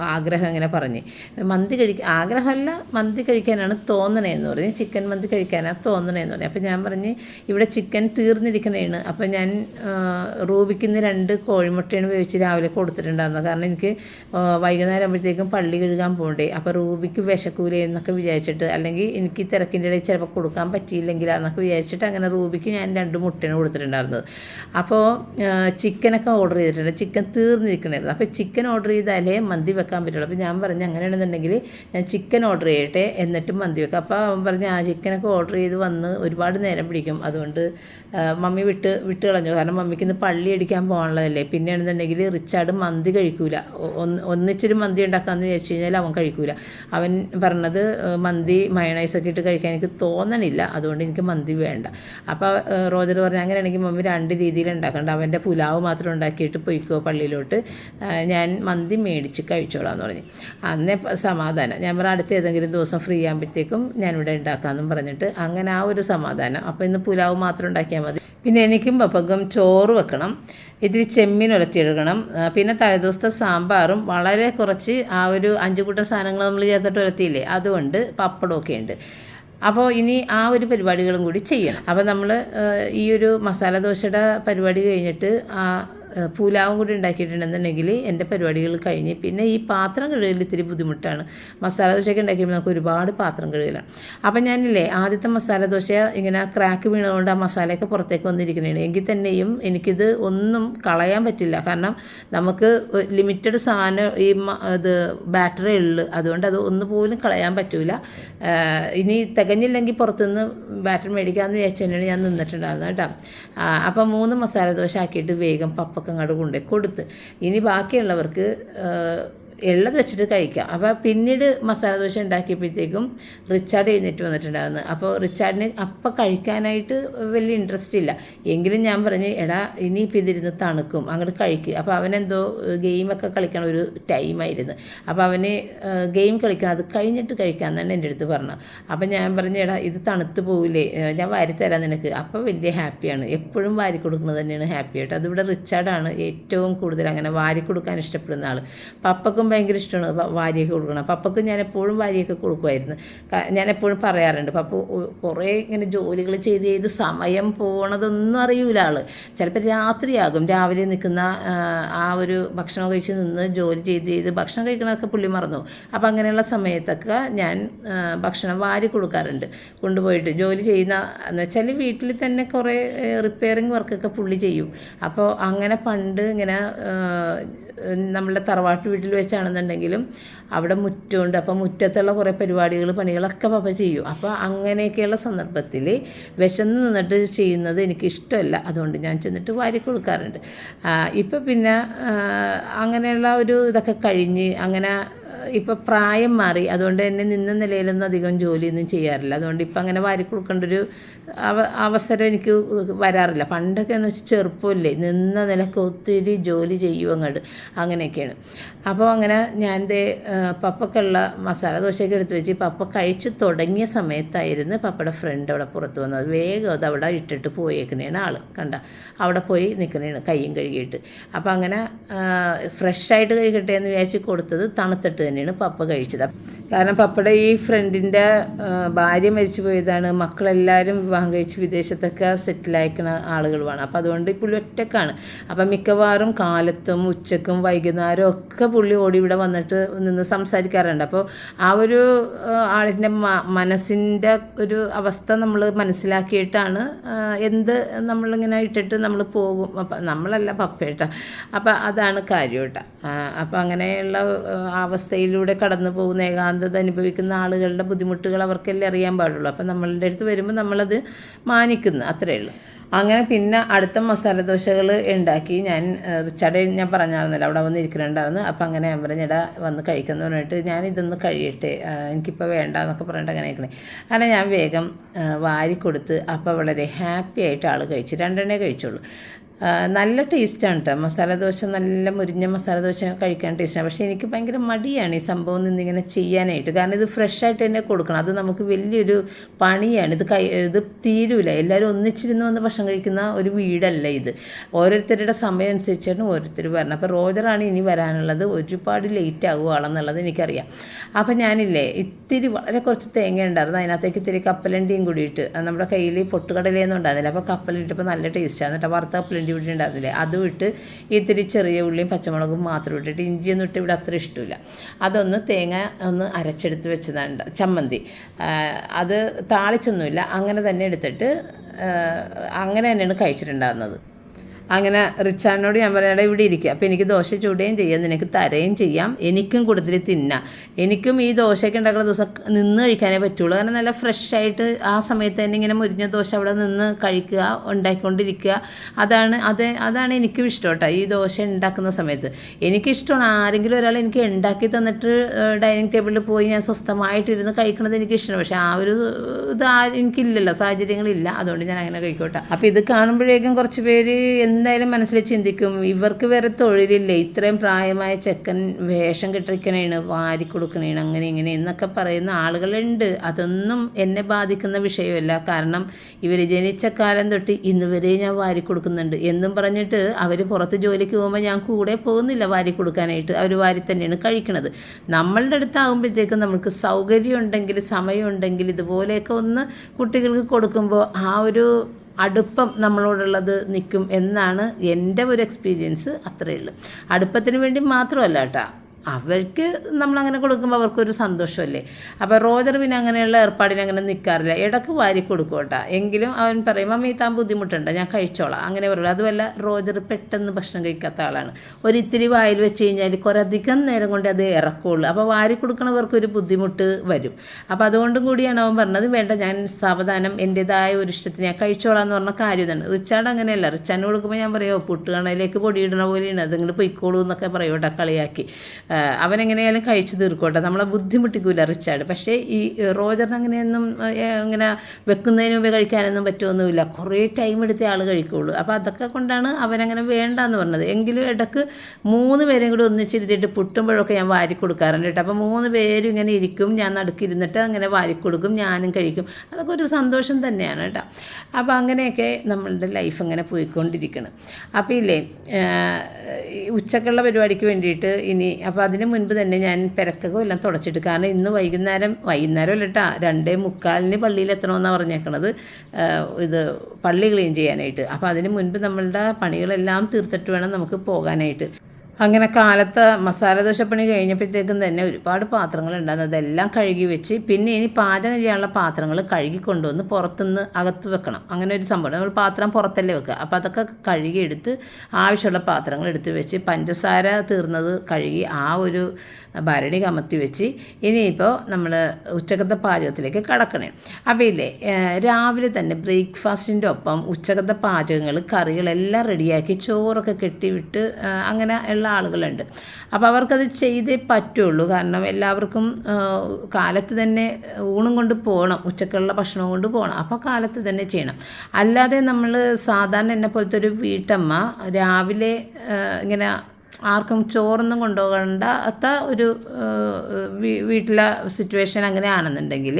ആഗ്രഹം ഇങ്ങനെ പറഞ്ഞ്. മന്തി കഴിക്ക ആഗ്രഹമല്ല മന്തി കഴിക്കാനാണ് തോന്നണേന്ന് പറഞ്ഞ്. ചിക്കൻ മന്തി കഴിക്കാനാണ് തോന്നണേന്ന് പറഞ്ഞു. അപ്പോൾ ഞാൻ പറഞ്ഞ് ഇവിടെ ചിക്കൻ തീർന്നിരിക്കണേണ് അപ്പോൾ ഞാൻ റൂബിക്കുന്ന രണ്ട് കോഴിമുട്ടയാണ് വേവിച്ച് രാവിലെ കൊടുത്തിട്ടുണ്ടായിരുന്നത്. കാരണം എനിക്ക് വൈകുന്നേരം ആകുമ്പോഴത്തേക്കും പള്ളി കഴുകാൻ പോകണ്ടേ. അപ്പോൾ റൂബിക്ക് വിശക്കൂലേ എന്നൊക്കെ വിചാരിച്ചിട്ട് അല്ലെങ്കിൽ എനിക്ക് തിരക്കിന്റെ ഇടയിൽ ചിലപ്പോൾ കൊടുക്കാൻ പറ്റിയില്ലെങ്കിൽ എന്നൊക്കെ വിചാരിച്ചിട്ട് അങ്ങനെ റൂബിക്ക് ഞാൻ രണ്ട് മുട്ടയാണ് കൊടുത്തിട്ടുണ്ടായിരുന്നത്. അപ്പോൾ ചിക്കനൊക്കെ ഓർഡർ ചെയ്തിട്ടുണ്ട്. ചിക്കൻ തീർന്നിരിക്കണമായിരുന്നു അപ്പോൾ ചിക്കൻ ഓർഡർ ചെയ്താലേ മന്തി വെക്കാൻ പറ്റുള്ളൂ. അപ്പോൾ ഞാൻ പറഞ്ഞു അങ്ങനെയാണെന്നുണ്ടെങ്കിൽ ഞാൻ ചിക്കൻ ഓർഡർ ചെയ്യട്ടെ എന്നിട്ട് മന്തി വെക്കാം. അപ്പോൾ അവൻ പറഞ്ഞു ആ ചിക്കനൊക്കെ ഓർഡർ ചെയ്ത് വന്ന് ഒരുപാട് നേരം പിടിക്കും. അതുകൊണ്ട് മമ്മി വിട്ട് വിട്ട് കളഞ്ഞു. കാരണം മമ്മിക്ക് ഇന്ന് പള്ളി അടിക്കാൻ പോകാനുള്ളതല്ലേ. പിന്നെയാണെന്നുണ്ടെങ്കിൽ റിച്ചാർഡ് മന്തി കഴിക്കൂല. ഒന്നിച്ചൊരു മന്തി ഉണ്ടാക്കാമെന്ന് വിചാരിച്ചു കഴിഞ്ഞാൽ അവൻ കഴിക്കൂല. അവൻ പറഞ്ഞത് മന്തി മയണൈസൊക്കെ ഇട്ട് കഴിക്കാൻ എനിക്ക് തോന്നണില്ല. അതുകൊണ്ട് എനിക്ക് മന്തി വേണ്ട. അപ്പോൾ റോജർ പറഞ്ഞു അങ്ങനെയാണെങ്കിൽ മമ്മി രണ്ട് രീതിയിൽ ഉണ്ടാക്കണ്ട. അവന്റെ പുലാവ് മാത്രം ഉണ്ടാക്കിയിട്ട് പൊയ്ക്കോ പള്ളിയിലോട്ട്. ഞാൻ മന്തി മേടിച്ച് കഴിച്ചോളാം എന്ന് പറഞ്ഞു. അന്നേ സമാധാനം. ഞാൻ പറഞ്ഞ അടുത്ത ഏതെങ്കിലും ദിവസം ഫ്രീ ആകുമ്പോഴത്തേക്കും ഞാനിവിടെ ഉണ്ടാക്കാമെന്നും പറഞ്ഞിട്ട് അങ്ങനെ ആ ഒരു സമാധാനം. അപ്പോൾ ഇന്ന് പുലാവ് മാത്രം ഉണ്ടാക്കിയാൽ മതി. പിന്നെ എനിക്കും പപ്പക്കും ചോറ് വെക്കണം. ഇത്തിരി ചെമ്മീൻ ഉലത്തിയെടുക്കണം പിന്നെ തലേദിവസത്തെ സാമ്പാറും വളരെ കുറച്ച് ആ ഒരു അഞ്ച് കൂട്ടം സാധനങ്ങൾ നമ്മൾ ചേർത്തിട്ട് ഉലത്തിയില്ലേ അതുകൊണ്ട് പപ്പടമൊക്കെ ഉണ്ട്. അപ്പോൾ ഇനി ആ ഒരു പരിപാടികളും കൂടി ചെയ്യണം. അപ്പോൾ നമ്മൾ ഈ ഒരു മസാല ദോശയുടെ പരിപാടി കഴിഞ്ഞിട്ട് ആ പുലാവും കൂടി ഉണ്ടാക്കിയിട്ടുണ്ടെന്നുണ്ടെങ്കിൽ എന്റെ പരിപാടികൾ കഴിഞ്ഞ് പിന്നെ ഈ പാത്രം കഴുകൽ ഇത്തിരി ബുദ്ധിമുട്ടാണ്. മസാല ദോശയൊക്കെ ഉണ്ടാക്കിയപ്പോൾ നമുക്ക് ഒരുപാട് പാത്രം കഴുകലാണ്. അപ്പം ഞാനില്ലേ ആദ്യത്തെ മസാല ദോശ ഇങ്ങനെ ക്രാക്ക് വീണതുകൊണ്ട് ആ മസാലയൊക്കെ പുറത്തേക്ക് വന്നിരിക്കുന്നതാണ്. എങ്കിൽ തന്നെയും എനിക്കിത് ഒന്നും കളയാൻ പറ്റില്ല. കാരണം നമുക്ക് ലിമിറ്റഡ് സാധനം ഈ ഇത് ബാറ്ററി ഉള്ളു. അതുകൊണ്ട് അത് ഒന്നുപോലും കളയാൻ പറ്റൂല. ആഹ് ഇനി തികഞ്ഞില്ലെങ്കിൽ പുറത്തുനിന്ന് ബാറ്ററി മേടിക്കാമെന്ന് വിചാരിച്ചു തന്നെയാണ് ഞാൻ നിന്നിട്ടുണ്ടായിരുന്നത് കേട്ടോ. അപ്പം മൂന്ന് മസാല ദോശ ആക്കിയിട്ട് വേഗം പപ്പക്ക് അങ്ങോട്ട് കൊണ്ടുപോയി കൊടുത്ത്. ഇനി ബാക്കിയുള്ളവർക്ക് ആഹ് ഉള്ളത് വെച്ചിട്ട് കഴിക്കാം. അപ്പോൾ പിന്നീട് മസാല ദോശ ഉണ്ടാക്കിയപ്പോഴത്തേക്കും റിച്ചാർഡ് എഴുന്നേറ്റ് വന്നിട്ടുണ്ടായിരുന്നു. അപ്പോൾ റിച്ചാർഡിന് അപ്പം കഴിക്കാനായിട്ട് വലിയ ഇൻട്രസ്റ്റ് ഇല്ല. എങ്കിലും ഞാൻ പറഞ്ഞ് എടാ ഇനിയിപ്പോൾ ഇതിരുന്ന് തണുക്കും അങ്ങോട്ട് കഴിക്കുക അപ്പോൾ അവനെന്തോ ഗെയിമൊക്കെ കളിക്കണ ഒരു ടൈമായിരുന്നു അപ്പോൾ അവന് ഗെയിം കളിക്കണം അത് കഴിഞ്ഞിട്ട് കഴിക്കാമെന്നാണ് എന്റെ അടുത്ത് പറഞ്ഞത് അപ്പം ഞാൻ പറഞ്ഞു എടാ ഇത് തണുത്ത് പോവില്ലേ? ഞാൻ ഞാൻ വാരിത്തരാം നിനക്ക്. അപ്പോൾ വലിയ ഹാപ്പിയാണ് എപ്പോഴും വാരി കൊടുക്കുന്നത് തന്നെയാണ് ഹാപ്പി ആയിട്ട്. അതിവിടെ റിച്ചാർഡാണ് ഏറ്റവും കൂടുതൽ അങ്ങനെ വാരി കൊടുക്കാൻ ഇഷ്ടപ്പെടുന്ന ആൾ പപ്പക്കും ഭയങ്കര ഇഷ്ടമാണ് വാരിയൊക്കെ കൊടുക്കണം. പപ്പക്ക് ഞാൻ എപ്പോഴും വാരിയൊക്കെ കൊടുക്കുമായിരുന്നു. ഞാൻ എപ്പോഴും പറയാറുണ്ട് പപ്പ കുറേ ഇങ്ങനെ ജോലികൾ ചെയ്ത് ചെയ്ത് സമയം പോണതൊന്നും അറിയൂല ആൾ. ചിലപ്പോൾ രാത്രിയാകും. രാവിലെ നിൽക്കുന്ന ആ, ഒരു ഭക്ഷണം കഴിച്ച് നിന്ന് ജോലി ചെയ്ത് ചെയ്ത് ഭക്ഷണം കഴിക്കണമൊക്കെ പുള്ളി മറന്നു അപ്പോൾ അങ്ങനെയുള്ള സമയത്തൊക്കെ ഞാൻ ഭക്ഷണം വാരി കൊടുക്കാറുണ്ട്. കൊണ്ടുപോയിട്ട് ജോലി ചെയ്യുന്ന എന്ന് വെച്ചാൽ വീട്ടിൽ തന്നെ കുറേ റിപ്പയറിങ് വർക്കൊക്കെ പുള്ളി ചെയ്യും. അപ്പോൾ അങ്ങനെ പണ്ട് ഇങ്ങനെ നമ്മളുടെ തറവാട്ട് വീട്ടിൽ വെച്ചാണെന്നുണ്ടെങ്കിലും അവിടെ മുറ്റമുണ്ട് അപ്പോൾ മുറ്റത്തുള്ള കുറേ പരിപാടികൾ പണികളൊക്കെ പപ്പ ചെയ്യും. അപ്പോൾ അങ്ങനെയൊക്കെയുള്ള സന്ദർഭത്തിൽ വിശന്ന് നിന്നിട്ട് ചെയ്യുന്നത് എനിക്കിഷ്ടമല്ല. അതുകൊണ്ട് ഞാൻ ചെന്നിട്ട് വാരി കൊടുക്കാറുണ്ട്. ഇപ്പം പിന്നെ അങ്ങനെയുള്ള ഒരു ഇതൊക്കെ കഴിഞ്ഞ് അങ്ങനെ ഇപ്പം പ്രായം മാറി. അതുകൊണ്ട് തന്നെ നിന്ന നിലയിലൊന്നും അധികം ജോലിയൊന്നും ചെയ്യാറില്ല. അതുകൊണ്ട് ഇപ്പം അങ്ങനെ വാരി കൊടുക്കേണ്ട ഒരു അവ അവസരം എനിക്ക് വരാറില്ല. പണ്ടൊക്കെ എന്ന് വെച്ചാൽ ചെറുപ്പമില്ലേ നിന്ന നിലയ്ക്ക് ഒത്തിരി ജോലി ചെയ്യും അങ്ങോട്ട് അങ്ങനെയൊക്കെയാണ്. അപ്പോൾ അങ്ങനെ ഞാൻ ദേ പപ്പക്കുള്ള മസാല ദോശയൊക്കെ എടുത്ത് വെച്ച് പപ്പ കഴിച്ച് തുടങ്ങിയ സമയത്തായിരുന്നു പപ്പയുടെ ഫ്രണ്ട് അവിടെ പുറത്ത് വന്നത്. വേഗം അത് അവിടെ ഇട്ടിട്ട് പോയേക്കണേണ് ആൾ കണ്ട? അവിടെ പോയി നിൽക്കണേണ് കയ്യും കഴുകിയിട്ട്. അപ്പോൾ അങ്ങനെ ഫ്രഷായിട്ട് കഴിക്കട്ടെ എന്ന് വിചാരിച്ച് കൊടുത്തത് തണുത്തിട്ട് തന്നെയാണ് പപ്പ കഴിച്ചത്. കാരണം പപ്പയുടെ ഈ ഫ്രണ്ടിന്റെ ഭാര്യ മരിച്ചു പോയതാണ്. മക്കളെല്ലാവരും വിവാഹം കഴിച്ച് വിദേശത്തൊക്കെ സെറ്റിലായിക്കുന്ന ആളുകളുമാണ്. അപ്പോൾ അതുകൊണ്ട് പുള്ളി ഒറ്റക്കാണ്. അപ്പം മിക്കവാറും കാലത്തും ഉച്ചക്കും വൈകുന്നേരവും ഒക്കെ പുള്ളി ഓടി ഇവിടെ വന്നിട്ട് നിന്ന് സംസാരിക്കാറുണ്ട്. അപ്പോൾ ആ ഒരു ആളിന്റെ മനസ്സിന്റെ ഒരു അവസ്ഥ നമ്മൾ മനസ്സിലാക്കിയിട്ടാണ് എന്ത് നമ്മളിങ്ങനെ ഇട്ടിട്ട് നമ്മൾ പോകും. അപ്പം നമ്മളല്ല പപ്പേട്ട. അപ്പം അതാണ് കാര്യം കേട്ടോ അപ്പം അങ്ങനെയുള്ള ആ, അവസ്ഥയിലൂടെ കടന്നു പോകുന്ന ഏകാന്തത അനുഭവിക്കുന്ന ആളുകളുടെ ബുദ്ധിമുട്ടുകൾ അവർക്കല്ലേ അറിയാൻ പാടുള്ളൂ. അപ്പം നമ്മളുടെ അടുത്ത് വരുമ്പോൾ നമ്മളത് മാനിക്കുന്നു. അത്രയേ ഉള്ളൂ. അങ്ങനെ പിന്നെ അടുത്ത മസാല ദോശകൾ ഉണ്ടാക്കി. ഞാൻ റിച്ചാർഡ് ഞാൻ പറഞ്ഞായിരുന്നല്ലോ അവിടെ വന്ന് ഇരിക്കുന്നുണ്ടായിരുന്നു അപ്പം അങ്ങനെ ഞാൻ പറഞ്ഞിട വന്ന് കഴിക്കുന്നു പറഞ്ഞിട്ട് ഞാൻ ഇതൊന്ന് കഴിയട്ടെ. എനിക്കിപ്പോൾ വേണ്ട എന്നൊക്കെ പറഞ്ഞിട്ട് അങ്ങനെ ഇരിക്കണേ അങ്ങനെ ഞാൻ വേഗം വാരി കൊടുത്ത് അപ്പോൾ വളരെ ഹാപ്പി ആയിട്ട് ആൾ കഴിച്ചു. രണ്ടെണ്ണേ കഴിച്ചുള്ളൂ. നല്ല ടേസ്റ്റാണ് കേട്ടോ മസാല ദോശ നല്ല മുരിഞ്ഞ മസാല ദോശ കഴിക്കാൻ ടേസ്റ്റാണ് പക്ഷേ എനിക്ക് ഭയങ്കര മടിയാണ് ഈ സംഭവം നിന്നിങ്ങനെ ചെയ്യാനായിട്ട്. കാരണം ഇത് ഫ്രഷായിട്ട് തന്നെ കൊടുക്കണം. അത് നമുക്ക് വലിയൊരു പണിയാണ്. ഇത് കൈ ഇത് തീരൂല. എല്ലാവരും ഒന്നിച്ചിരുന്ന് വന്ന് ഭക്ഷണം കഴിക്കുന്ന ഒരു വീടല്ല ഇത്. ഓരോരുത്തരുടെ സമയം അനുസരിച്ചാണ് ഓരോരുത്തർ വരണം അപ്പോൾ റോജറാണ് ഇനി വരാനുള്ളത്. ഒരുപാട് ലേറ്റ് ആകുവാണെന്നുള്ളത് എനിക്കറിയാം. അപ്പോൾ ഞാനില്ലേ ഇത്തിരി വളരെ കുറച്ച് തേങ്ങ ഉണ്ടായിരുന്നു. അതിനകത്തേക്ക് ഇത്തിരി കപ്പലണ്ടിയും കൂടിയിട്ട് നമ്മുടെ കയ്യിൽ പൊട്ടുകടലയൊന്നും ഉണ്ടായിരുന്നില്ല. അപ്പോൾ കപ്പലിട്ടപ്പോൾ നല്ല ടേസ്റ്റാണ് എന്നിട്ട് വറുത്ത കപ്പലണ്ടി ഇവിടെ ഉണ്ടാകത്തില്ലേ അതും ഇട്ട് ഇത്തിരി ചെറിയ ഉള്ളിയും പച്ചമുളകും മാത്രം ഇട്ടിട്ട് ഇഞ്ചിയൊന്നും ഇട്ട് ഇവിടെ അത്ര ഇഷ്ടമില്ല. അതൊന്ന് തേങ്ങ ഒന്ന് അരച്ചെടുത്ത് വെച്ചതാണ് ചമ്മന്തി. അത് താളിച്ചൊന്നുമില്ല. അങ്ങനെ തന്നെ എടുത്തിട്ട് അങ്ങനെ തന്നെയാണ് കഴിച്ചിട്ടുണ്ടായിരുന്നത് അങ്ങനെ റിച്ചാനോട് ഞാൻ പറഞ്ഞാൽ ഇവിടെ ഇരിക്കുക അപ്പോൾ എനിക്ക് ദോശ ചൂടുകയും ചെയ്യാം നിനക്ക് തരയും ചെയ്യാം എനിക്കും കൊടുത്തിട്ട് തിന്നാം. എനിക്കും ഈ ദോശയൊക്കെ ഉണ്ടാക്കുന്ന ദിവസം നിന്ന് കഴിക്കാനേ പറ്റുള്ളൂ. കാരണം നല്ല ഫ്രഷ് ആയിട്ട് ആ സമയത്ത് തന്നെ ഇങ്ങനെ മുരിഞ്ഞ ദോശ അവിടെ നിന്ന് കഴിക്കുക ഉണ്ടാക്കിക്കൊണ്ടിരിക്കുക അതാണ് അത് അതാണ് എനിക്കും ഇഷ്ടം കേട്ടോ ഈ ദോശ ഉണ്ടാക്കുന്ന സമയത്ത്. എനിക്കിഷ്ടമാണ്. ആരെങ്കിലും ഒരാൾ എനിക്ക് ഉണ്ടാക്കി തന്നിട്ട് ഡൈനിങ് ടേബിളിൽ പോയി ഞാൻ സ്വസ്ഥമായിട്ടിരുന്ന് കഴിക്കണത് എനിക്കിഷ്ടമാണ്. പക്ഷേ ആ ഒരു ഇത് എനിക്കില്ലല്ലോ സാഹചര്യങ്ങളില്ല. അതുകൊണ്ട് ഞാൻ അങ്ങനെ കഴിക്കോട്ടെ അപ്പോൾ ഇത് കാണുമ്പോഴേക്കും കുറച്ച് പേര് എന്തായാലും മനസ്സിൽ ചിന്തിക്കും ഇവർക്ക് വേറെ തൊഴിലില്ലേ? ഇത്രയും പ്രായമായ ചെക്കൻ വേഷം കിട്ടിക്കണേണ് വാരി കൊടുക്കണേണ് അങ്ങനെ ഇങ്ങനെ എന്നൊക്കെ പറയുന്ന ആളുകളുണ്ട്. അതൊന്നും എന്നെ ബാധിക്കുന്ന വിഷയമല്ല. കാരണം ഇവർ ജനിച്ച കാലം തൊട്ട് ഇന്ന് വരെ ഞാൻ വാരി കൊടുക്കുന്നുണ്ട് എന്നും പറഞ്ഞിട്ട് അവർ പുറത്ത് ജോലിക്ക് പോകുമ്പോൾ ഞാൻ കൂടെ പോകുന്നില്ല വാരി കൊടുക്കാനായിട്ട്. അവർ വാരി തന്നെയാണ് കഴിക്കണത്. നമ്മളുടെ അടുത്താകുമ്പോഴത്തേക്കും നമുക്ക് സൗകര്യം ഉണ്ടെങ്കിൽ സമയമുണ്ടെങ്കിൽ ഇതുപോലെയൊക്കെ ഒന്ന് കുട്ടികൾക്ക് കൊടുക്കുമ്പോൾ ആ ഒരു അടുപ്പം നമ്മളോടുള്ളത് നിൽക്കും എന്നാണ് എന്റെ ഒരു എക്സ്പീരിയൻസ് അത്രയേ ഉള്ളൂ. അടുപ്പത്തിന് വേണ്ടി മാത്രമല്ല കേട്ടോ. അവർക്ക് നമ്മളങ്ങനെ കൊടുക്കുമ്പോൾ അവർക്കൊരു സന്തോഷമല്ലേ? അപ്പോൾ റോജർ പിന്നെ അങ്ങനെയുള്ള ഏർപ്പാടിന് അങ്ങനെ നിൽക്കാറില്ല ഇടയ്ക്ക് വാരി കൊടുക്കും കേട്ടോ. എങ്കിലും അവൻ പറയും മമ്മി താൻ ബുദ്ധിമുട്ടുണ്ട്. ഞാൻ കഴിച്ചോളാം. അങ്ങനെ പറയുള്ളൂ അതുമല്ല റോജർ പെട്ടെന്ന് ഭക്ഷണം കഴിക്കാത്ത ആളാണ്. ഒരിത്തിരി വായിൽ വെച്ച് കഴിഞ്ഞാൽ കുറേയധികം നേരം കൊണ്ട് അത് ഇറക്കുള്ളൂ. അപ്പോൾ വാരി കൊടുക്കണവർക്ക് ഒരു ബുദ്ധിമുട്ട് വരും. അപ്പോൾ അതുകൊണ്ടും കൂടിയാണ് അവൻ പറഞ്ഞത് വേണ്ട ഞാൻ സാവധാനം എന്റെതായ ഒരു ഇഷ്ടത്തിന് ഞാൻ കഴിച്ചോളാം എന്ന് പറഞ്ഞ കാര്യം റിച്ചാർഡ് അങ്ങനെയല്ല. റിച്ചാർഡിന് കൊടുക്കുമ്പോൾ ഞാൻ പറയുമോ പുട്ടുകണയിലേക്ക് പൊടിയിടണ പോലെയാണ്. അതിങ്ങനെ പൊയ്ക്കോളൂ എന്നൊക്കെ പറയും കളിയാക്കി. അവനെങ്ങനെയായാലും കഴിച്ചു തീർക്കോട്ടെ. നമ്മളെ ബുദ്ധിമുട്ടിക്കൂല റിച്ചാർഡ്. പക്ഷേ ഈ റോജറിന് അങ്ങനെയൊന്നും ഇങ്ങനെ വെക്കുന്നതിന് മുമ്പേ കഴിക്കാനൊന്നും പറ്റുമൊന്നുമില്ല കുറേ ടൈം എടുത്തേ ആൾ കഴിക്കുള്ളൂ. അപ്പോൾ അതൊക്കെ കൊണ്ടാണ് അവനങ്ങനെ വേണ്ടാന്ന് പറഞ്ഞത്. എങ്കിലും ഇടയ്ക്ക് മൂന്ന് പേരെയും കൂടി ഒന്നിച്ചിരുത്തിയിട്ട് പുട്ടുമ്പോഴൊക്കെ ഞാൻ വാരി കൊടുക്കാറുണ്ട് കേട്ടോ. അപ്പോൾ മൂന്ന് പേരും ഇങ്ങനെ ഇരിക്കും. ഞാൻ നടുക്കിരുന്നിട്ട് അങ്ങനെ വാരി കൊടുക്കും. ഞാനും കഴിക്കും. അതൊക്കെ ഒരു സന്തോഷം തന്നെയാണ് കേട്ടോ. അപ്പോൾ അങ്ങനെയൊക്കെ നമ്മളുടെ ലൈഫ് അങ്ങനെ പോയിക്കൊണ്ടിരിക്കണം. അപ്പോൾ ഇല്ലേ ഉച്ചക്കുള്ള പരിപാടിക്ക് വേണ്ടിയിട്ട് ഇനി അപ്പോൾ അപ്പോൾ അതിന് മുൻപ് തന്നെ ഞാൻ പെരക്കകം എല്ലാം തുടച്ചിട്ട്. കാരണം ഇന്ന് വൈകുന്നേരം വൈകുന്നേരം അല്ല കേട്ടോ രണ്ടേ മുക്കാലിന് പള്ളിയിൽ എത്തണമെന്നാണ് പറഞ്ഞേക്കണത്. ഇത് പള്ളി ക്ലീൻ ചെയ്യാനായിട്ട്. അപ്പോൾ അതിന് മുൻപ് നമ്മളുടെ പണികളെല്ലാം തീർത്തിട്ട് വേണം നമുക്ക് പോകാനായിട്ട്. അങ്ങനെ കാലത്ത് മസാല പണി കഴിഞ്ഞപ്പോഴത്തേക്കും തന്നെ ഒരുപാട് പാത്രങ്ങൾ ഉണ്ടായിരുന്നു. അതെല്ലാം കഴുകി വെച്ച് പിന്നെ ഇനി പാചകം ചെയ്യാനുള്ള പാത്രങ്ങൾ കഴുകി കൊണ്ടുവന്ന് പുറത്തുനിന്ന് അകത്ത് വെക്കണം. അങ്ങനെ ഒരു സംഭവം. നമ്മൾ പാത്രം പുറത്തല്ലേ വെക്കുക. അപ്പോൾ അതൊക്കെ കഴുകിയെടുത്ത് ആവശ്യമുള്ള പാത്രങ്ങൾ എടുത്ത് വെച്ച് പഞ്ചസാര തീർന്നത് കഴുകി ആ ഒരു ഭരണി കമത്തി വെച്ച് ഇനിയിപ്പോൾ നമ്മൾ ഉച്ചക്കത്തെ പാചകത്തിലേക്ക് കടക്കണേ. അപ്പോൾ ഇല്ലേ രാവിലെ തന്നെ ബ്രേക്ക്ഫാസ്റ്റിന്റെ ഒപ്പം ഉച്ചക്കത്തെ പാചകങ്ങൾ കറികളെല്ലാം റെഡിയാക്കി ചോറൊക്കെ കെട്ടിവിട്ട് അങ്ങനെ ഉള്ള ആളുകളുണ്ട്. അപ്പോൾ അവർക്കത് ചെയ്തേ പറ്റുള്ളൂ. കാരണം എല്ലാവർക്കും കാലത്ത് തന്നെ ഊണും കൊണ്ട് പോകണം ഉച്ചക്കുള്ള ഭക്ഷണം കൊണ്ട് പോകണം അപ്പോൾ കാലത്ത് തന്നെ ചെയ്യണം. അല്ലാതെ നമ്മൾ സാധാരണ എന്നെ പോലത്തെ ഒരു വീട്ടമ്മ രാവിലെ ഇങ്ങനെ ആർക്കും ചോറൊന്നും കൊണ്ടുപോകേണ്ടാത്ത ഒരു വീട്ടിലെ സിറ്റുവേഷൻ അങ്ങനെയാണെന്നുണ്ടെങ്കിൽ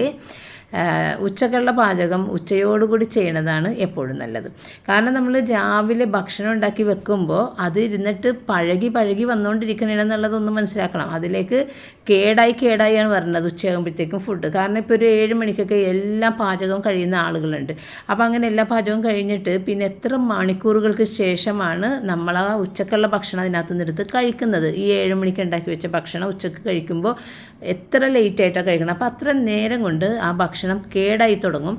ഉച്ചക്കുള്ള പാചകം ഉച്ചയോടുകൂടി ചെയ്യണതാണ് എപ്പോഴും നല്ലത്. കാരണം നമ്മൾ രാവിലെ ഭക്ഷണം ഉണ്ടാക്കി വെക്കുമ്പോൾ അത് ഇരുന്നിട്ട് പഴകി പഴകി വന്നുകൊണ്ടിരിക്കണമെന്നുള്ളതൊന്ന് മനസ്സിലാക്കണം. അതിലേക്ക് കേടായി കേടായിയാണ് വരണത് ഉച്ചയാകുമ്പോഴത്തേക്കും ഫുഡ് കാരണം ഇപ്പോൾ ഒരു ഏഴ് മണിക്കൊക്കെ എല്ലാ പാചകവും കഴിയുന്ന ആളുകളുണ്ട്. അപ്പോൾ അങ്ങനെ എല്ലാ പാചകവും കഴിഞ്ഞിട്ട് പിന്നെ എത്ര മണിക്കൂറുകൾക്ക് ശേഷമാണ് നമ്മൾ ആ ഉച്ചക്കുള്ള ഭക്ഷണം അതിനകത്ത് നിന്നെടുത്ത് കഴിക്കുന്നത്? ഈ ഏഴ് മണിക്ക് ഉണ്ടാക്കി വെച്ച ഭക്ഷണം ഉച്ചയ്ക്ക് കഴിക്കുമ്പോൾ എത്ര ലേറ്റ് ആയിട്ടാണ് കഴിക്കണം അപ്പോൾ അത്ര നേരം കൊണ്ട് ആ ഭക്ഷണം കേടായി തുടങ്ങും.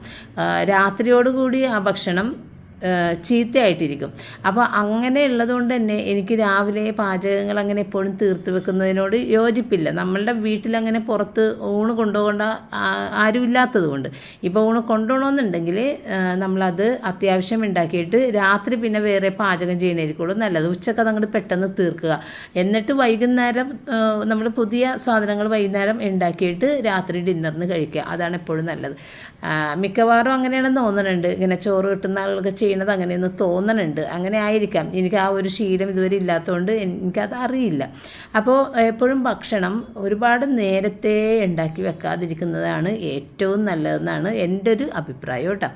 രാത്രിയോടുകൂടി ആ ഭക്ഷണം ചീത്തയായിട്ടിരിക്കും. അപ്പോൾ അങ്ങനെ ഉള്ളതുകൊണ്ട് തന്നെ എനിക്ക് രാവിലെ പാചകങ്ങൾ അങ്ങനെ എപ്പോഴും തീർത്ത് വെക്കുന്നതിനോട് യോജിപ്പില്ല. നമ്മളുടെ വീട്ടിലങ്ങനെ പുറത്ത് ഊണ് കൊണ്ടുപോകേണ്ട ആരുമില്ലാത്തത് കൊണ്ട്. ഇപ്പോൾ ഊണ് കൊണ്ടുപോകണമെന്നുണ്ടെങ്കിൽ നമ്മളത് അത്യാവശ്യം ഉണ്ടാക്കിയിട്ട് രാത്രി പിന്നെ വേറെ പാചകം ചെയ്യണമായിരിക്കുള്ളൂ നല്ലത് ഉച്ചയ്ക്ക് അങ്ങോട്ട് പെട്ടെന്ന് തീർക്കുക. എന്നിട്ട് വൈകുന്നേരം നമ്മൾ പുതിയ സാധനങ്ങൾ വൈകുന്നേരം ഉണ്ടാക്കിയിട്ട് രാത്രി ഡിന്നറിന് കഴിക്കുക. അതാണ് എപ്പോഴും നല്ലത്. മിക്കവാറും അങ്ങനെയാണെന്ന് തോന്നുന്നുണ്ട് ഇങ്ങനെ ചോറ് കിട്ടുന്ന ആളുകൾക്ക് ചെയ്യണത് അങ്ങനെയെന്ന് തോന്നണുണ്ട്. അങ്ങനെ ആയിരിക്കാം. എനിക്ക് ആ ഒരു ശീലം ഇതുവരെ ഇല്ലാത്തതുകൊണ്ട് എനിക്കത് അറിയില്ല. അപ്പോൾ എപ്പോഴും ഭക്ഷണം ഒരുപാട് നേരത്തെ ഉണ്ടാക്കി വെക്കാതിരിക്കുന്നതാണ് ഏറ്റവും നല്ലതെന്നാണ് എന്റെ ഒരു അഭിപ്രായം കേട്ടോ.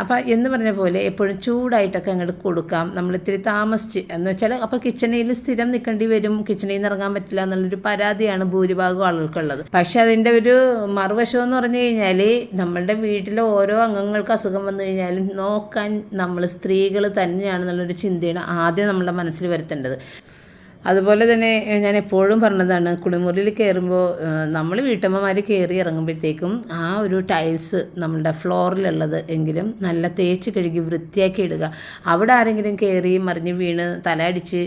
അപ്പോൾ എന്ന് പറഞ്ഞ പോലെ എപ്പോഴും ചൂടായിട്ടൊക്കെ അങ്ങോട്ട് കൊടുക്കാം. നമ്മൾ ഇത്തിരി താമസിച്ച് എന്ന് വെച്ചാൽ അപ്പോൾ കിച്ചണിൽ സ്ഥിരം നിൽക്കേണ്ടി വരും. കിച്ചണിൽ നിന്ന് ഇറങ്ങാൻ പറ്റില്ല എന്നുള്ളൊരു പരാതിയാണ് ഭൂരിഭാഗം ആളുകൾക്കുള്ളത്. പക്ഷേ അതിന്റെ ഒരു മറുവശം എന്ന് പറഞ്ഞു കഴിഞ്ഞാൽ നമ്മളുടെ വീട്ടിലെ ഓരോ അംഗങ്ങൾക്ക് അസുഖം വന്നു കഴിഞ്ഞാലും നോക്കാൻ നമ്മൾ സ്ത്രീകൾ തന്നെയാണെന്നുള്ളൊരു ചിന്തയാണ് ആദ്യം നമ്മുടെ മനസ്സിൽ വരുത്തേണ്ടത്. അതുപോലെ തന്നെ ഞാൻ എപ്പോഴും പറഞ്ഞതാണ് കുളിമുറിയിൽ കയറുമ്പോൾ നമ്മൾ വീട്ടമ്മമാർ കയറി ഇറങ്ങുമ്പോഴത്തേക്കും ആ ഒരു ടൈൽസ് നമ്മളുടെ ഫ്ലോറിലുള്ളത് എങ്കിലും നല്ല തേച്ച് കഴുകി വൃത്തിയാക്കി ഇടുക. അവിടെ ആരെങ്കിലും കയറി മറിഞ്ഞ് വീണ് തലയടിച്ച്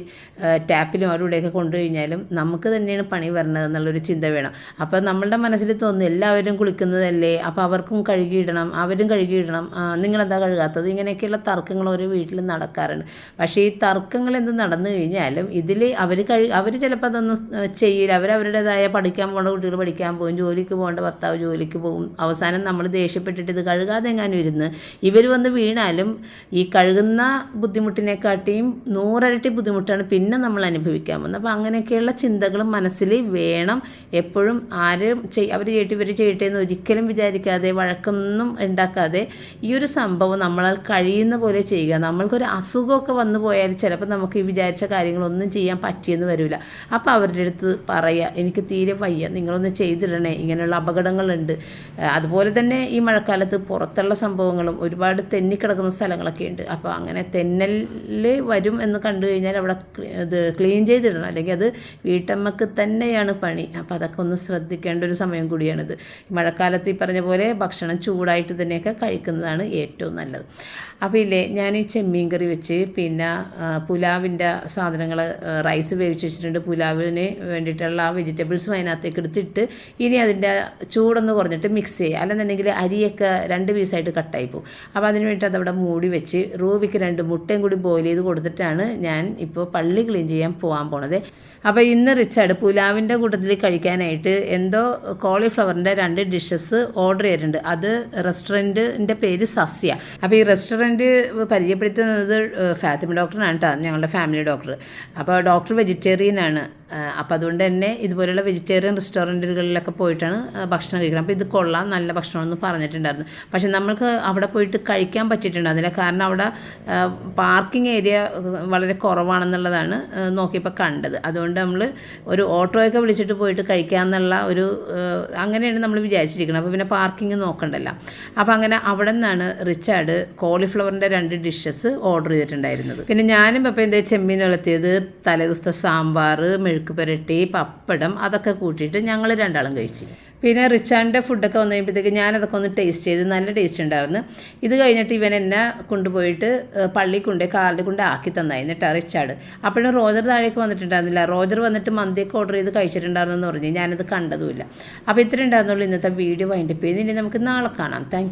ടാപ്പിലും അവിടെ ഇവിടെയൊക്കെ കൊണ്ടു കഴിഞ്ഞാലും നമുക്ക് തന്നെയാണ് പണി വരണത് എന്നുള്ളൊരു ചിന്ത വേണം. അപ്പോൾ നമ്മളുടെ മനസ്സിൽ തോന്നുന്നു എല്ലാവരും കുളിക്കുന്നതല്ലേ അപ്പോൾ അവർക്കും കഴുകിയിടണം അവരും കഴുകിയിടണം നിങ്ങളെന്താ കഴുകാത്തത്? ഇങ്ങനെയൊക്കെയുള്ള തർക്കങ്ങൾ ഓരോ വീട്ടിലും നടക്കാറുണ്ട്. പക്ഷേ ഈ തർക്കങ്ങൾ എന്ത് നടന്നു കഴിഞ്ഞാലും ഇതിൽ അവർ കഴി അവർ ചിലപ്പോൾ അതൊന്നും ചെയ്യില്ല അവരവരുടേതായ പഠിക്കാൻ പോകേണ്ട കുട്ടികൾ പഠിക്കാൻ പോകും ജോലിക്ക് പോകേണ്ട ഭർത്താവ് ജോലിക്ക് പോകും അവസാനം നമ്മൾ ദേഷ്യപ്പെട്ടിട്ട് ഇത് കഴുകാതെ എങ്ങാനും ഇരുന്ന് ഇവർ വന്ന് വീണാലും ഈ കഴുകുന്ന ബുദ്ധിമുട്ടിനെക്കാട്ടിയും നൂറരട്ടി ബുദ്ധിമുട്ടാണ് പിന്നെ നമ്മൾ അനുഭവിക്കാൻ പോകുന്നത്. അപ്പോൾ അങ്ങനെയൊക്കെയുള്ള ചിന്തകൾ മനസ്സിൽ വേണം എപ്പോഴും ആരും ചെയ് അവർ ചെയ്യട്ടെ ഇവർ ചെയ്യട്ടെ എന്ന് ഒരിക്കലും വിചാരിക്കാതെ വഴക്കൊന്നും ഉണ്ടാക്കാതെ ഈ ഒരു സംഭവം നമ്മളാൽ കഴിയുന്ന പോലെ ചെയ്യുക. നമ്മൾക്കൊരു അസുഖമൊക്കെ വന്നു പോയാൽ ചിലപ്പോൾ നമുക്ക് ഈ വിചാരിച്ച കാര്യങ്ങളൊന്നും ചെയ്യാൻ പറ്റിയെന്ന് വരില്ല അപ്പോൾ അവരുടെ അടുത്ത് പറയുക എനിക്ക് തീരെ വയ്യ നിങ്ങളൊന്ന് ചെയ്തിടണേ ഇങ്ങനെയുള്ള അപകടങ്ങളുണ്ട്. അതുപോലെ തന്നെ ഈ മഴക്കാലത്ത് പുറത്തുള്ള സംഭവങ്ങളും ഒരുപാട് തെന്നിക്കിടക്കുന്ന സ്ഥലങ്ങളൊക്കെ ഉണ്ട് അപ്പോൾ അങ്ങനെ തെന്നൽ വരും എന്ന് കണ്ടു കഴിഞ്ഞാൽ അവിടെ ഇത് ക്ലീൻ ചെയ്തിടണം. അല്ലെങ്കിൽ അത് വീട്ടമ്മക്ക് തന്നെയാണ് പണി. അപ്പോൾ അതൊക്കെ ഒന്ന് ശ്രദ്ധിക്കേണ്ട ഒരു സമയം കൂടിയാണിത്. മഴക്കാലത്ത് ഈ പറഞ്ഞ പോലെ ഭക്ഷണം ചൂടായിട്ട് തന്നെയൊക്കെ കഴിക്കുന്നതാണ് ഏറ്റവും നല്ലത്. അപ്പോൾ ഇല്ലേ ഞാൻ ഈ ചെമ്മീൻ കറി വെച്ച് പിന്നെ പുലാവിന്റെ സാധനങ്ങൾ റൈസ് വേവിച്ച് വെച്ചിട്ടുണ്ട് പുലാവിന് വേണ്ടിയിട്ടുള്ള ആ വെജിറ്റബിൾസും അതിനകത്തേക്ക് എടുത്തിട്ട് ഇനി അതിന്റെ ചൂടൊന്ന് കുറഞ്ഞിട്ട് മിക്സ് ചെയ്യുക അല്ലെന്നുണ്ടെങ്കിൽ അരിയൊക്കെ രണ്ട് പീസായിട്ട് കട്ടായി പോകും. അപ്പോൾ അതിന് വേണ്ടിയിട്ട് അതവിടെ മൂടി വെച്ച് റൂബിക്ക് രണ്ട് മുട്ടയും കൂടി ബോയിൽ ചെയ്ത് കൊടുത്തിട്ടാണ് ഞാൻ ഇപ്പോൾ പള്ളി ക്ലീൻ ചെയ്യാൻ പോകാൻ പോണത്. അപ്പോൾ ഇന്ന് റിച്ചാർഡ് പുലാവിന്റെ കൂട്ടത്തിൽ കഴിക്കാനായിട്ട് എന്തോ കോളിഫ്ലവറിന്റെ രണ്ട് ഡിഷസ് ഓർഡർ ചെയ്തിട്ടുണ്ട്. അത് റെസ്റ്റോറന്റിന്റെ പേര് സസ്യ. അപ്പോൾ ഈ റെസ്റ്റോറന്റ് പരിചയപ്പെടുത്തുന്നത് ഫാത്തിമ ഡോക്ടറാണ് കേട്ടോ ഞങ്ങളുടെ ഫാമിലി ഡോക്ടർ അപ്പോൾ ഡോക്ടർ വെജിറ്റേറിയൻ ആണ് അപ്പോൾ അതുകൊണ്ട് തന്നെ ഇതുപോലെയുള്ള വെജിറ്റേറിയൻ റെസ്റ്റോറന്റുകളിലൊക്കെ പോയിട്ടാണ് ഭക്ഷണം കഴിക്കണം അപ്പോൾ ഇത് കൊള്ളാം നല്ല ഭക്ഷണമെന്ന് പറഞ്ഞിട്ടുണ്ടായിരുന്നു. പക്ഷേ നമ്മൾക്ക് അവിടെ പോയിട്ട് കഴിക്കാൻ പറ്റിയിട്ടുണ്ടായിരുന്നില്ല കാരണം അവിടെ പാർക്കിംഗ് ഏരിയ വളരെ കുറവാണെന്നുള്ളതാണ് നോക്കിയപ്പോൾ കണ്ടത്. അതുകൊണ്ട് നമ്മൾ ഒരു ഓട്ടോയൊക്കെ വിളിച്ചിട്ട് പോയിട്ട് കഴിക്കാമെന്നുള്ള ഒരു അങ്ങനെയാണ് നമ്മൾ വിചാരിച്ചിരിക്കുന്നത് അപ്പോൾ പിന്നെ പാർക്കിംഗ് നോക്കണ്ടല്ലോ. അപ്പോൾ അങ്ങനെ അവിടെ നിന്നാണ് റിച്ചാർഡ് കോളിഫ്ലവറിന്റെ രണ്ട് ഡിഷസ് ഓർഡർ ചെയ്തിട്ടുണ്ടായിരുന്നത്. പിന്നെ ഞാനും ഇപ്പം എന്താ ചെമ്മീൻ വളർത്തിയത് തലേദിവസത്തെ സാമ്പാർ മെഴുക്ക് പുരട്ടി പപ്പടം അതൊക്കെ കൂട്ടിയിട്ട് ഞങ്ങൾ രണ്ടാളും കഴിച്ചു. പിന്നെ റിച്ചാന്റെ ഫുഡൊക്കെ വന്നു കഴിയുമ്പോഴത്തേക്ക് ഞാനതൊക്കെ ഒന്ന് ടേസ്റ്റ് ചെയ്ത് നല്ല ടേസ്റ്റ് ഉണ്ടായിരുന്നു. ഇത് കഴിഞ്ഞിട്ട് ഇവൻ എന്നെ കൊണ്ടുപോയിട്ട് പള്ളി കൊണ്ട് കാറിൽ കൊണ്ട് ആക്കി തന്നായി എന്നിട്ട് റിച്ചാർഡ് അപ്പോഴും റോജർ താഴേക്ക് വന്നിട്ടുണ്ടായിരുന്നില്ല. റോജർ വന്നിട്ട് മന്തിയൊക്കെ ഓർഡർ ചെയ്ത് കഴിച്ചിട്ടുണ്ടായിരുന്നെന്ന് പറഞ്ഞു. ഞാനത് കണ്ടതുമില്ല. അപ്പോൾ ഇത്ര ഉണ്ടായിരുന്നുള്ളൂ ഇന്നത്തെ വീഡിയോ വൈൻഡപ്പ് ചെയ്യുന്നത് ഇനി നമുക്ക് നാളെ കാണാം. താങ്ക്